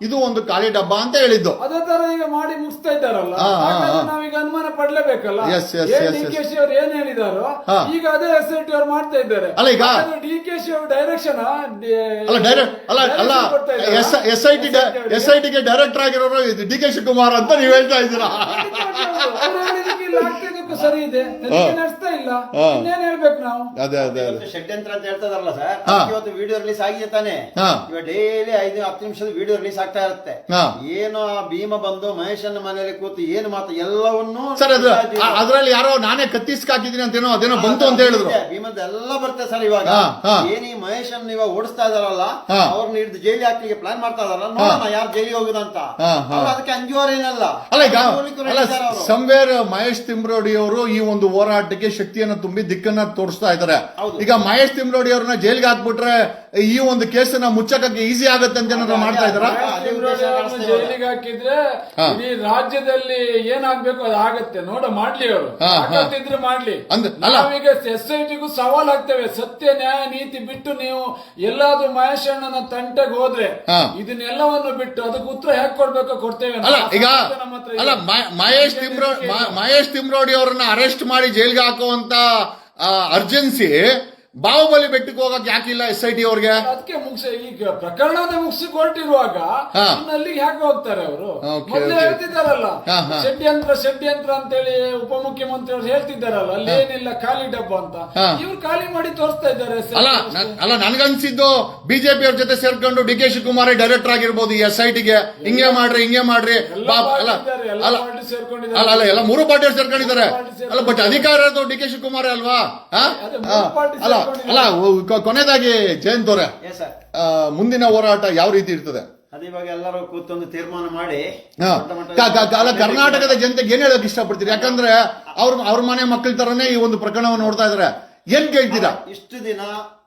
ಇದು ಒಂದು ಖಾಲಿ ಡಬ್ಬ ಅಂತ ಹೇಳಿದ್ದು. ಅದೇ ತರ ಈಗ ಮಾಡಿ ಮುಗಿಸ್ತಾ ಇದ್ದಾರಲ್ಲ? ಹಾ, ಹಾ, ಹಾಗಾದ್ರೆ ಹಾ. ನಾವೀಗ ಅನುಮಾನ ಪಡ್ಲೇಬೇಕಲ್ಲ? Yes, yes, ಏನ್ yes, D yes. K Shi ಅವ್ರು ಏನ್ ಹೇಳಿದಾರೋ ಹಾ. ಈಗ ಅದೇ ಎಸ್ ಐ ಟಿ ಅವ್ರು ಮಾಡ್ತಾ ಇದ್ದಾರೆ. ಅಲ್ಲ ಈಗ- ಡಿ ಕೆ ಶಿ ಅವ್ರ ಡೈರೆಕ್ಷನ್ ಅಲ್ಲ ಡೈರೆಕ್ಟ್ ಅಲ್ಲ ಅಲ್ಲ S S I T S I ಟಿಗೆ ಡೈರೆಕ್ಟರ್ ಆಗಿರೋರು ಡಿ ಕೆ ಶಿವಕುಮಾರ್ ಅಂತ ನೀವ್ ಹೇಳ್ತಾ ಇದ್ದೀರಾ? ಸರಿ ಇದೆ. ತನಿಖೆ ನಡೆಸ್ತಾ ಇಲ್ಲ. ಹಾ. ಇನ್ನೇನ್ ಹೇಳ್ಬೇಕು ನಾವು? ಅದೇ ಅದೇ ಅದೇ. ಇವತ್ತು ಷಡ್ಯಂತ್ರ ಅಂತ ಹೇಳ್ತದಾರಲ್ಲ ಸರ್? ಹಾ. ಇವತ್ತು ವಿಡಿಯೋ ರಿಲೀಸ್ ಆಗಿದೆ ತಾನೆ? ಹಾ. ಇವಾಗ ಡೈಲಿ ಐದು ಹತ್ತು ನಿಮಿಷದ ವಿಡಿಯೋ ರಿಲೀಸ್ ಆಗ್ತಾ ಇರುತ್ತೆ. ಏನು ಆ ಭೀಮ ಬಂದು ಮಹೇಶನ ಮನೆಯಲ್ಲಿ ಕೂತು ಏನು ಮಾತು ಎಲ್ಲವನ್ನೂ ಸರ್ ಅದು ಅದ್ರಲ್ಲಿ ಯಾರೋ ನಾನೇ ಕತ್ತಿಸ್ಕಾಕಿದ್ದೀನಿ ಅಂತೇನೋ ಅದೇನೋ ಬಂತು ಅಂತ ಹೇಳಿದ್ರು. ಭೀಮದ ಎಲ್ಲ ಬರುತ್ತೆ ಸರ್ ಇವಾಗ. ಏನ್ ಈ ಮಹೇಶನ್ ಇವಾಗ ಓಡಿಸ್ತಾ ಇದಾರಲ್ಲ. ಅವ್ರನ್ನ ಹಿಡಿದು ಜೈಲಿ ಹಾಕ್ಲಿಕ್ಕೆ ಪ್ಲಾನ್ ಮಾಡ್ತಾ ಇದಾರಲ್ಲ ನೋಡೋಣ ಯಾರು ಜೈಲಿಗೆ ಹೋಗುದಂತ ಅದಕ್ಕೆ ಅಂಜುವರೇನಲ್ಲ. ಅಲ್ಲ ಈಗ ಸಂವೇರ್ ಮಹೇಶ್ ತಿಮ್ರೋಡಿ ಅವರು ಈ ಒಂದು ಹೋರಾಟಕ್ಕೆ ಶಕ್ತಿಯನ್ನು ತುಂಬಿ ದಿಕ್ಕನ್ನ ತೋರಿಸ್ತಾ ಇದ್ದಾರೆ. ಈಗ ಮಹೇಶ್ ತಿಮ್ರೋಡಿ ಅವ್ರನ್ನ ಜೈಲ್ಗೆ ಹಾಕ್ಬಿಟ್ರೆ ಈ ಒಂದು ಕೇಸನ್ನ ಮುಚ್ಚಕ್ಕೆ ಈಸಿ ಆಗುತ್ತೆ ಅಂತ ಏನಾದ್ರು ಮಾಡ್ತಾ ಇದಾರ. ಜೈಲಿಗೆ ಹಾಕಿದ್ರೆ ಈ ರಾಜ್ಯದಲ್ಲಿ ಏನಾಗ್ಬೇಕು ಅದು ಆಗತ್ತೆ ನೋಡ ಮಾಡ್ಲಿ ಅವರು ಇದ್ರೆ. ಮಾಡ್ಲಿ ಅಂದ್ರೆ. ನಾವೀಗ ಎಸ್ ಐ ಟಿಗೂ ಸವಾಲ್ ಆಗ್ತೇವೆ ಸತ್ಯ ನ್ಯಾಯ ನೀತಿ ಬಿಟ್ಟು ನೀವು ಎಲ್ಲಾದ್ರೂ ಮಹೇಶ್ ಅಣ್ಣನ ತಂಟೆಗೆ ಹೋದ್ರೆ ಇದನ್ನೆಲ್ಲವನ್ನು ಬಿಟ್ಟು ಅದಕ್ಕೆ ಉತ್ತರ ಹೇಗೆ ಕೊಡ್ಬೇಕು ಕೊಡ್ತೇವೆ ಅಲ್ಲ ಈಗ. ಅಲ್ಲ ಮಹೇಶ್ ತಿಮ್ರೋ ಮಹೇಶ್ ತಿಮ್ರೋಡಿ ಅವರನ್ನ ಅರೆಸ್ಟ್ ಮಾಡಿ ಜೈಲ್ಗೆ ಹಾಕುವಂತ ಅರ್ಜೆನ್ಸಿ ಬಾಹುಬಲಿ ಬೆಟ್ಟಕ್ಕೆ ಹೋಗಕ್ ಯಾಕಿಲ್ಲ ಎಸ್ ಐ ಟಿ ಅವ್ರಿಗೆ ಅದಕ್ಕೆ ಮುಗಿಸಿ ಈಗ ಪ್ರಕರಣನೇ ಮುಗಿಸಿ ಕೊಟ್ಟಿರುವಾಗ ಹಾ. ಅಲ್ಲಿಗೆ ಯಾಕೆ ಹೋಗ್ತಾರೆ ಅವರು Okay, ಮೊದಲೇ okay. ಹೇಳ್ತಿದ್ದಾರಲ್ಲ ಹಾ, ಹಾ. ಷಡ್ಯಂತ್ರ ಷಡ್ಯಂತ್ರ ಅಂತೇಳಿ ಉಪಮುಖ್ಯಮಂತ್ರಿ ಅವ್ರು ಹೇಳ್ತಿದ್ದಾರಲ್ಲ ಅಲ್ಲಿ ಏನಿಲ್ಲ ಖಾಲಿ ಡಬ್ಬ ಅಂತ ಹಾ. ಇವ್ರು ಖಾಲಿ ಮಾಡಿ ತೋರಿಸ್ತಾ ಇದ್ದಾರೆ ಅಲ್ಲ ನನ್- ಅಲ್ಲ ನನ್ಗನ್ಸಿದ್ದು ಬಿಜೆಪಿ ಅವ್ರ ಜೊತೆ ಸೇರ್ಕೊಂಡು ಡಿ ಕೆ ಶಿವಕುಮಾರ್ ಡೈರೆಕ್ಟರ್ ಆಗಿರ್ಬೋದು ಈ ಎಸ್ ಐ ಟಿಗೆ ಹಿಂಗೆ ಮಾಡ್ರಿ ಹಿಂಗೆ ಮಾಡ್ರಿ ಎಲ್ಲ ಪಾಪ ಅಲ್ಲ ಎಲ್ಲ ಅಲ್ಲ ಪಾರ್ಟಿ ಸೇರ್ಕೊಂಡಿದ್ದಾರೆ. ಅಲ್ಲ ಅಲ್ಲ ಎಲ್ಲ ಮೂರು ಪಾರ್ಟಿ ಸೇರ್ಕೊಂಡಿದ್ದಾರೆ. ಅಲ್ಲ ಬಟ್ ಅಧಿಕಾರ ಇರೋದು ಡಿ ಕೆ ಶಿವಕುಮಾರ್ ಅಲ್ವಾ? ಅದೇ ಅಲ್ಲ. ಅಲ್ಲ ಕೊನೆದಾಗಿ ಕೊನೆಯದಾಗಿ ಜಯಂತ್ ಅವರೇ. ಮುಂದಿನ ಹೋರಾಟ ಯಾವ ರೀತಿ ಇರ್ತದೆ? ಅದು ಇವಾಗ ಎಲ್ಲರೂ ಕೂತೊಂದು ತೀರ್ಮಾನ ಮಾಡಿ ಅಲ್ಲ ಕರ್ನಾಟಕದ ಜನತೆಗೆ ಏನ್ ಹೇಳಕ್ ಇಷ್ಟಪಡ್ತೀರಿ? ಯಾಕಂದ್ರೆ ಅವ್ರ ಅವ್ರ ಮನೆ ಮಕ್ಕಳ ತರನೇ ಈ ಒಂದು ಪ್ರಕರಣವನ್ನು ನೋಡ್ತಾ ಇದಾರೆ. ಏನ್ ಕೇಳ್ತೀರಾ? ಇಷ್ಟು ದಿನ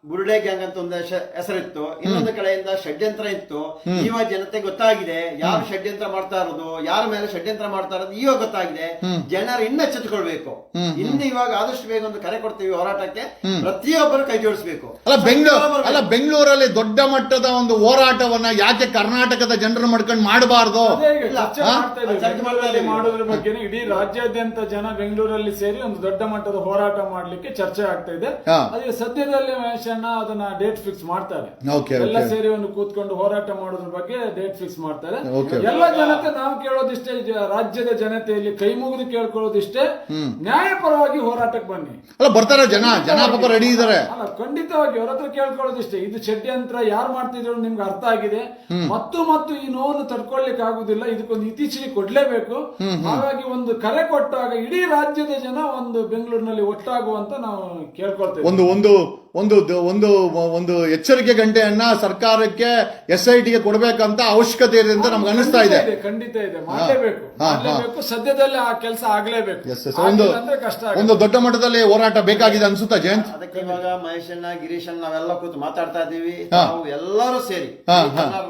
ಬುರುಡೆ ಗ್ಯಾಂಗ್ ಅಂತ ಒಂದು ಹೆಸ- ಹೆಸರಿತ್ತು. ಇನ್ನೊಂದು ಕಡೆಯಿಂದ ಷಡ್ಯಂತ್ರ ಇತ್ತು. ಇವಾಗ ಜನತೆ ಗೊತ್ತಾಗಿದೆ. ಯಾರು ಷಡ್ಯಂತ್ರ ಮಾಡ್ತಾ ಇರೋದು ಯಾರ ಮೇಲೆ ಷಡ್ಯಂತ್ರ ಮಾಡ್ತಾ ಇರೋದು ಇವಾಗ ಗೊತ್ತಾಗಿದೆ. ಜನರು ಇನ್ನ ಎಚ್ಚೆತ್ಕೊಳ್ಬೇಕು. ಇನ್ನು ಇವಾಗ ಆದಷ್ಟು ಬೇಗ ಒಂದು ಕರೆ ಕೊಡ್ತೀವಿ ಹೋರಾಟಕ್ಕೆ. ಪ್ರತಿಯೊಬ್ಬರು ಕೈ ಜೋಡಿಸಬೇಕು. ಅಲ್ಲ ಬೆಂಗಳೂರು ಅಲ್ಲ ಬೆಂಗಳೂರಲ್ಲಿ ದೊಡ್ಡ ಮಟ್ಟದ ಒಂದು ಹೋರಾಟವನ್ನ ಯಾಕೆ ಕರ್ನಾಟಕದ ಜನರು ಮಾಡ್ಕೊಂಡು ಮಾಡಬಾರ್ದು? ಮಾಡೋದ್ರ ಬಗ್ಗೆ ಇಡೀ ರಾಜ್ಯಾದ್ಯಂತ ಜನ ಬೆಂಗಳೂರಲ್ಲಿ ಸೇರಿ ಒಂದು ದೊಡ್ಡ ಮಟ್ಟದ ಹೋರಾಟ ಮಾಡ್ಲಿಕ್ಕೆ ಚರ್ಚೆ ಆಗ್ತಾ ಇದೆ. ಅದೇ ಸದ್ಯದಲ್ಲೇ ಮಹೇಶಣ್ಣ ಅದನ್ನ ಡೇಟ್ ಫಿಕ್ಸ್ ಮಾಡ್ತಾರೆ. Okay, ಎಲ್ಲ. ಸೇರಿ ಒಂದು ಕೂತ್ಕೊಂಡು ಹೋರಾಟ ಮಾಡೋದ್ರ ಬಗ್ಗೆ ಡೇಟ್ ಫಿಕ್ಸ್ ಮಾಡ್ತಾರೆ. Okay. ಎಲ್ಲ ಜನತೆ ನಾವು ಕೇಳೋದಿಷ್ಟೇ ಜ- ರಾಜ್ಯದ ಜನತೆಯಲ್ಲಿ ಕೈ ಮುಗಿದು ಕೇಳ್ಕೊಳ್ಳೋದಿಷ್ಟೇ. ನ್ಯಾಯಪರವಾಗಿ ಹೋರಾಟಕ್ಕೆ ಬನ್ನಿ. ಅಲ್ಲ ಬರ್ತಾರೆ ಜನ ಜನ ಪಾಪ ರೆಡಿ ಇದಾರೆ. ಅಲ್ಲ ಖಂಡಿತವಾಗಿ ಅವ್ರ ಹತ್ರ ಕೇಳ್ಕೊಳ್ಳೋದಿಷ್ಟೇ. ಇದು ಷಡ್ಯಂತ್ರ ಯಾರು ಮಾಡ್ತಿದ್ರು ನಿಮ್ಗೆ ಅರ್ಥ ಆಗಿದೆ. ಮತ್ತು ಮತ್ತು ಈ ನೋವನ್ನು ತಡ್ಕೊಳ್ಲಿಕ್ಕೆ ಆಗುದಿಲ್ಲ. ಇದಕ್ಕೊಂದು ಇತ್ತೀಚೆಗೆ ಕೊಡ್ಲೇಬೇಕು. ಹಾಗಾಗಿ ಒಂದು ಕರೆ ಕೊಟ್ಟಾಗ ಇಡೀ ರಾಜ್ಯದ ಜನ ಒಂದು ಬೆಂಗಳೂರಿನಲ್ಲಿ ಒಟ್ಟಾಗುವಂತ ನಾವು ಕೇಳ್ಕೊಳ್ತೇವೆ. ಒಂದು ಒಂದು ಒಂದು ಒಂದು ಒಂದು ಎಚ್ಚರಿಕೆ ಗಂಟೆಯನ್ನ ಸರ್ಕಾರಕ್ಕೆ ಎಸ್ ಐ ಟಿಗೆ ಕೊಡಬೇಕಂತ ಅವಶ್ಯಕತೆ ಇದೆ ಅಂತ ನಮ್ಗೆ ಅನಿಸ್ತಾ ಇದೆ. ಖಂಡಿತ ಇದೆ ಮಾಡಲೇಬೇಕು. ಸದ್ಯದಲ್ಲೇ ಆ ಕೆಲಸ ಆಗ್ಲೇಬೇಕು. ಒಂದು ದೊಡ್ಡ ಮಟ್ಟದಲ್ಲಿ ಹೋರಾಟ ಬೇಕಾಗಿದೆ ಅನ್ಸುತ್ತಾ ಜಯಂತ್? ಅದಕ್ಕೆ ಇವಾಗ ಮಹೇಶಣ್ಣ ಗಿರೀಶಣ್ಣ ನಾವೆಲ್ಲ ಕೂತು ಮಾತಾಡ್ತಾ ಇದೀವಿ ನಾವು ಎಲ್ಲರೂ ಸೇರಿ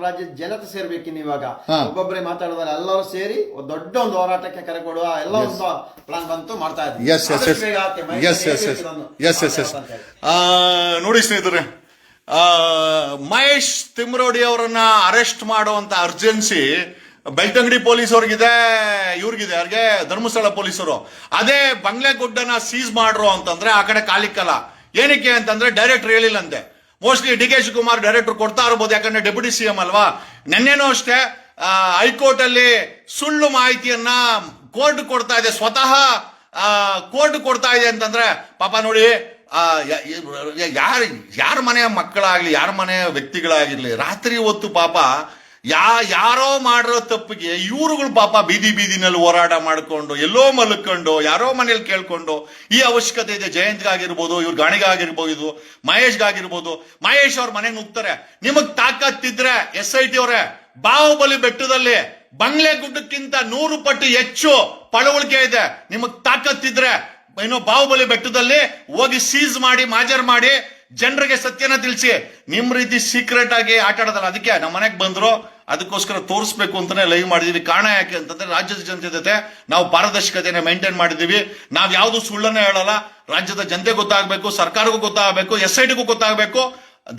ರಾಜ್ಯದ ಜನತೆ ಸೇರ್ಬೇಕಿನ್ ಇವಾಗ. ಒಬ್ಬೊಬ್ಬರೇ ಮಾತಾಡೋದಲ್ಲ ಎಲ್ಲರೂ ಸೇರಿ ಒಂದ್ ದೊಡ್ಡ ಒಂದು ಹೋರಾಟಕ್ಕೆ ಕರೆ ಕೊಡುವ ಎಲ್ಲ ಒಂದು ಪ್ಲಾನ್ ಬಂತು ಮಾಡ್ತಾ ಇದ್ದೀವಿ. Yes yes yes yes yes yes ನೋಡಿ ಸ್ನೇಹಿತರೆ ಮಹೇಶ್ ತಿಮ್ರೋಡಿ ಅವರನ್ನ ಅರೆಸ್ಟ್ ಮಾಡುವಂತ ಅರ್ಜೆನ್ಸಿ ಬೆಳ್ತಂಗಡಿ ಪೊಲೀಸ್ ಅವ್ರಿಗಿದೆ, ಇವ್ರಿಗಿದೆ ಅವ್ರಿಗೆ ಧರ್ಮಸ್ಥಳ ಪೊಲೀಸರು ಅದೇ ಬಂಗ್ಲೆಗುಡ್ಡನ ಸೀಸ್ ಮಾಡ್ರು ಅಂತಂದ್ರೆ ಆ ಕಡೆ ಕಾಲಿಕ್ಕಲ್ಲ ಏನಕ್ಕೆ ಅಂತಂದ್ರೆ director ಹೇಳಿಲ್ಲಂತೆ. Mostly D K Shivakumar director ಕೊಡ್ತಾ ಇರ್ಬೋದು, ಯಾಕಂದ್ರೆ ಡೆಪ್ಯೂಟಿ ಸಿ ಎಂ ಅಲ್ವಾ? ನಿನ್ನೆನೂ ಅಷ್ಟೇ ಹೈಕೋರ್ಟ್ ಅಲ್ಲಿ ಸುಳ್ಳು ಮಾಹಿತಿಯನ್ನ ಕೋರ್ಟ್ ಕೊಡ್ತಾ ಇದೆ, ಸ್ವತಃ ಕೋರ್ಟ್ ಕೊಡ್ತಾ ಇದೆ ಅಂತಂದ್ರೆ, ಪಾಪ ನೋಡಿ ಯಾರ ಯಾರ ಮನೆಯ ಮಕ್ಕಳಾಗಲಿ, ಯಾರ ಮನೆಯ ವ್ಯಕ್ತಿಗಳಾಗಿರಲಿ, ರಾತ್ರಿ ಹೊತ್ತು ಪಾಪ ಯಾ, ಯಾರೋ ಮಾಡಿರೋ ತಪ್ಪಿಗೆ ಇವರುಗಳು ಪಾಪ ಬೀದಿ ಬೀದಿನಲ್ಲಿ ಹೋರಾಟ ಮಾಡಿಕೊಂಡು, ಎಲ್ಲೋ ಮಲ್ಕೊಂಡು, ಯಾರೋ ಮನೇಲಿ ಕೇಳ್ಕೊಂಡು, ಈ ಅವಶ್ಯಕತೆ ಇದೆ, ಜಯಂತ್ಗಾಗಿರ್ಬೋದು, ಇವ್ರ ಗಾಣಿಗಾಗಿರ್ಬೋದು, ಮಹೇಶ್ಗಾಗಿರ್ಬೋದು, ಮಹೇಶ್ ಅವ್ರ ಮನೆಗೆ ನುಗ್ತಾರೆ. ನಿಮಗ್ ತಾಕತ್ತಿದ್ರೆ ಎಸ್ ಐ ಟಿ ಅವರೇ, ಬಾಹುಬಲಿ ಬೆಟ್ಟದಲ್ಲಿ ಬಂಗ್ಲೆ ಗುಡ್ಡಕ್ಕಿಂತ ನೂರು ಪಟ್ಟು ಹೆಚ್ಚು ಪಳವಳಿಕೆ ಇದೆ. ನಿಮಗ್ ತಾಕತ್ತಿದ್ರೆ ಏನೋ ಬಾಹುಬಲಿ ಬೆಟ್ಟದಲ್ಲಿ ಹೋಗಿ ಸೀಸ್ ಮಾಡಿ, ಮಾಜರ್ ಮಾಡಿ ಜನರಿಗೆ ಸತ್ಯನ ತಿಳಿಸಿ. ನಿಮ್ ರೀತಿ ಸೀಕ್ರೆಟ್ ಆಗಿ ಆಟ ಆಡೋದಲ್ಲ, ಅದಕ್ಕೆ ನಮ್ಮ ಮನೆಗೆ ಬಂದ್ರು, ಅದಕ್ಕೋಸ್ಕರ ತೋರಿಸ್ಬೇಕು ಅಂತಾನೆ ಲೈವ್ ಮಾಡಿದೀವಿ. ಕಾರಣ ಯಾಕೆ ಅಂತಂದ್ರೆ ರಾಜ್ಯದ ಜನತೆ ಜೊತೆ ನಾವು ಪಾರದರ್ಶಕತೆಯನ್ನು ಮೇಂಟೈನ್ ಮಾಡಿದೀವಿ. ನಾವು ಯಾವ್ದು ಸುಳ್ಳನ್ನ ಹೇಳಲ್ಲ, ರಾಜ್ಯದ ಜನತೆ ಗೊತ್ತಾಗಬೇಕು, ಸರ್ಕಾರಕ್ಕೂ ಗೊತ್ತಾಗಬೇಕು ಎಸ್ ಐ ಟಿಗೂ ಗೊತ್ತಾಗಬೇಕು.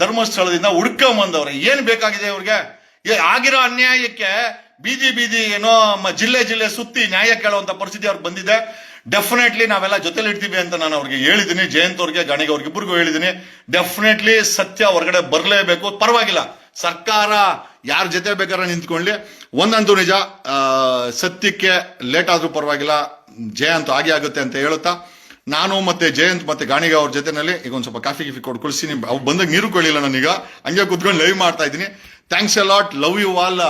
ಧರ್ಮಸ್ಥಳದಿಂದ ಹುಡ್ಕೊಂಬಂದವ್ರೆ. ಏನ್ ಬೇಕಾಗಿದೆ ಇವ್ರಿಗೆ? ಆಗಿರೋ ಅನ್ಯಾಯಕ್ಕೆ ಬೀದಿ ಬೀದಿ ಏನೋ ಜಿಲ್ಲೆ ಜಿಲ್ಲೆ ಸುತ್ತಿ ನ್ಯಾಯ ಕೇಳುವಂತ ಪರಿಸ್ಥಿತಿ ಅವ್ರಿಗೆ ಬಂದಿದೆ. ಡೆಫಿನೆಟ್ಲಿ ನಾವೆಲ್ಲ ಜೊತೆಲಿ ಇರ್ತೀವಿ ಅಂತ ನಾನು ಅವ್ರಿಗೆ ಹೇಳಿದ್ದೀನಿ ಜಯಂತ್ ಅವ್ರಿಗೆ ಗಣಿಗೆ ಅವ್ರಿಗೆ ಇಬ್ಬರಿಗೂ ಹೇಳಿದ್ದೀನಿ ಡೆಫಿನೆಟ್ಲಿ ಸತ್ಯ ಹೊರಗಡೆ ಬರಲೇಬೇಕು. ಪರವಾಗಿಲ್ಲ. ಸರ್ಕಾರ ಯಾರ ಜೊತೆ ಬೇಕಾದ್ರೆ ನಿಂತ್ಕೊಳ್ಳಿ. ಒಂದಂತೂ ನಿಜ ಸತ್ಯಕ್ಕೆ ಲೇಟ್ ಆದರೂ ಪರವಾಗಿಲ್ಲ. ಜಯಂತ್ ಹಾಗೆ ಆಗುತ್ತೆ ಅಂತ ಹೇಳುತ್ತಾ. ನಾನು ಮತ್ತೆ ಜಯಂತ್ ಮತ್ತೆ ಗಾಣಿಗ ಅವ್ರ ಜೊತೆನಲ್ಲಿ ಈಗ ಒಂದು ಸ್ವಲ್ಪ ಕಾಫಿ ಗಿಫಿ ಕೊಟ್ಟು ಕಳಿಸ್ತೀನಿ ಅವ್ರು ಬಂದಾಗ ನೀರು ಕೊಡಲಿಲ್ಲ ನಾನೀಗ. ಹಂಗೆ ಕುತ್ಕೊಂಡು ಲೈವ್ ಮಾಡ್ತಾ ಇದ್ದೀನಿ. Thanks a lot love you all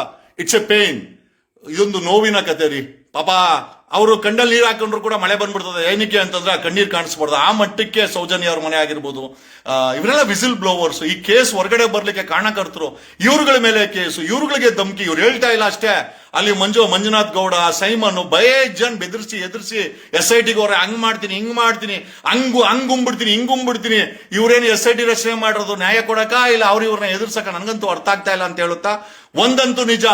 it's a pain ಇದೊಂದು ನೋವಿನ ಕತೆ ರೀ. ಪಾಪ ಅವರು ಕಣ್ಣಲ್ಲಿ ನೀರು ಹಾಕೊಂಡ್ರು ಕೂಡ ಮಳೆ ಬಂದ್ಬಿಡ್ತದೆ. ಏನಕ್ಕೆ ಅಂತಂದ್ರೆ ಆ ಕಣ್ಣೀರು ಕಾಣಿಸ್ಬಾರ್ದು. ಆ ಮಟ್ಟಕ್ಕೆ ಸೌಜನ್ಯ ಅವ್ರ ಮನೆ ಆಗಿರ್ಬೋದು. ಇವರೆಲ್ಲ ವಿಸಿಲ್ ಬ್ಲೋವರ್ಸ್ ಈ ಕೇಸ್ ಹೊರಗಡೆ ಬರ್ಲಿಕ್ಕೆ ಕಾರಣಕರ್ತರು. ಇವ್ರುಗಳ ಮೇಲೆ ಕೇಸು. ಇವ್ರುಗಳಿಗೆ ಧಮಕಿ. ಇವ್ರು ಹೇಳ್ತಾ ಇಲ್ಲ ಅಷ್ಟೇ. ಅಲ್ಲಿ ಮಂಜು, ಮಂಜುನಾಥ್ ಗೌಡ, ಸೈಮನ್ ಬಯೇ ಜನ್ ಬೆದರ್ಸಿ, ಎದುರಿಸಿ ಎಸ್ ಐ ಟಿಗೆ ಅವ್ರೆ ಹಂಗ್ ಮಾಡ್ತೀನಿ, ಹಿಂಗ್ ಮಾಡ್ತೀನಿ. ಹಂಗು, ಹಂಗ್ ಉಂಬಿಡ್ತೀನಿ ಇವ್ರೇನು ಎಸ್ ಐ ಟಿ ರಚನೆ ಮಾಡಿರೋದು ನ್ಯಾಯ ಕೊಡಕ ಇಲ್ಲ ಅವ್ರ ಇವ್ರನ್ನ ಎದುರ್ಸಕ ನನ್ಗಂತೂ ಅರ್ಥ ಆಗ್ತಾ ಇಲ್ಲ ಅಂತ ಹೇಳುತ್ತಾ? ಒಂದಂತೂ ನಿಜ.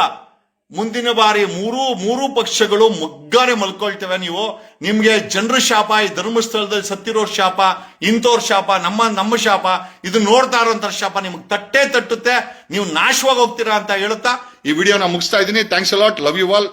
ಮುಂದಿನ ಬಾರಿ ಮೂರು ಮೂರು ಪಕ್ಷಗಳು ಮುಗ್ಗಾರೆ ಮಲ್ಕೊಳ್ತೇವೆ ನೀವು. ನಿಮ್ಗೆ ಜನರ ಶಾಪ, ಈ ಧರ್ಮಸ್ಥಳದಲ್ಲಿ ಸತ್ತಿರೋ ಶಾಪ ಇಂಥವ್ರ ಶಾಪ, ನಮ್ಮ ನಮ್ಮ ಶಾಪ, ಇದು ನೋಡ್ತಾ ಇರೋಂಥ ಶಾಪ ನಿಮ್ಗೆ ತಟ್ಟೆ ತಟ್ಟುತ್ತೆ. ನೀವು ನಾಶವಾಗಿ ಹೋಗ್ತೀರಾ ಅಂತ ಹೇಳುತ್ತಾ? ಈ ವಿಡಿಯೋನ ಮುಗಿಸ್ತಾ ಇದ್ದೀನಿ. Thanks a lot love you all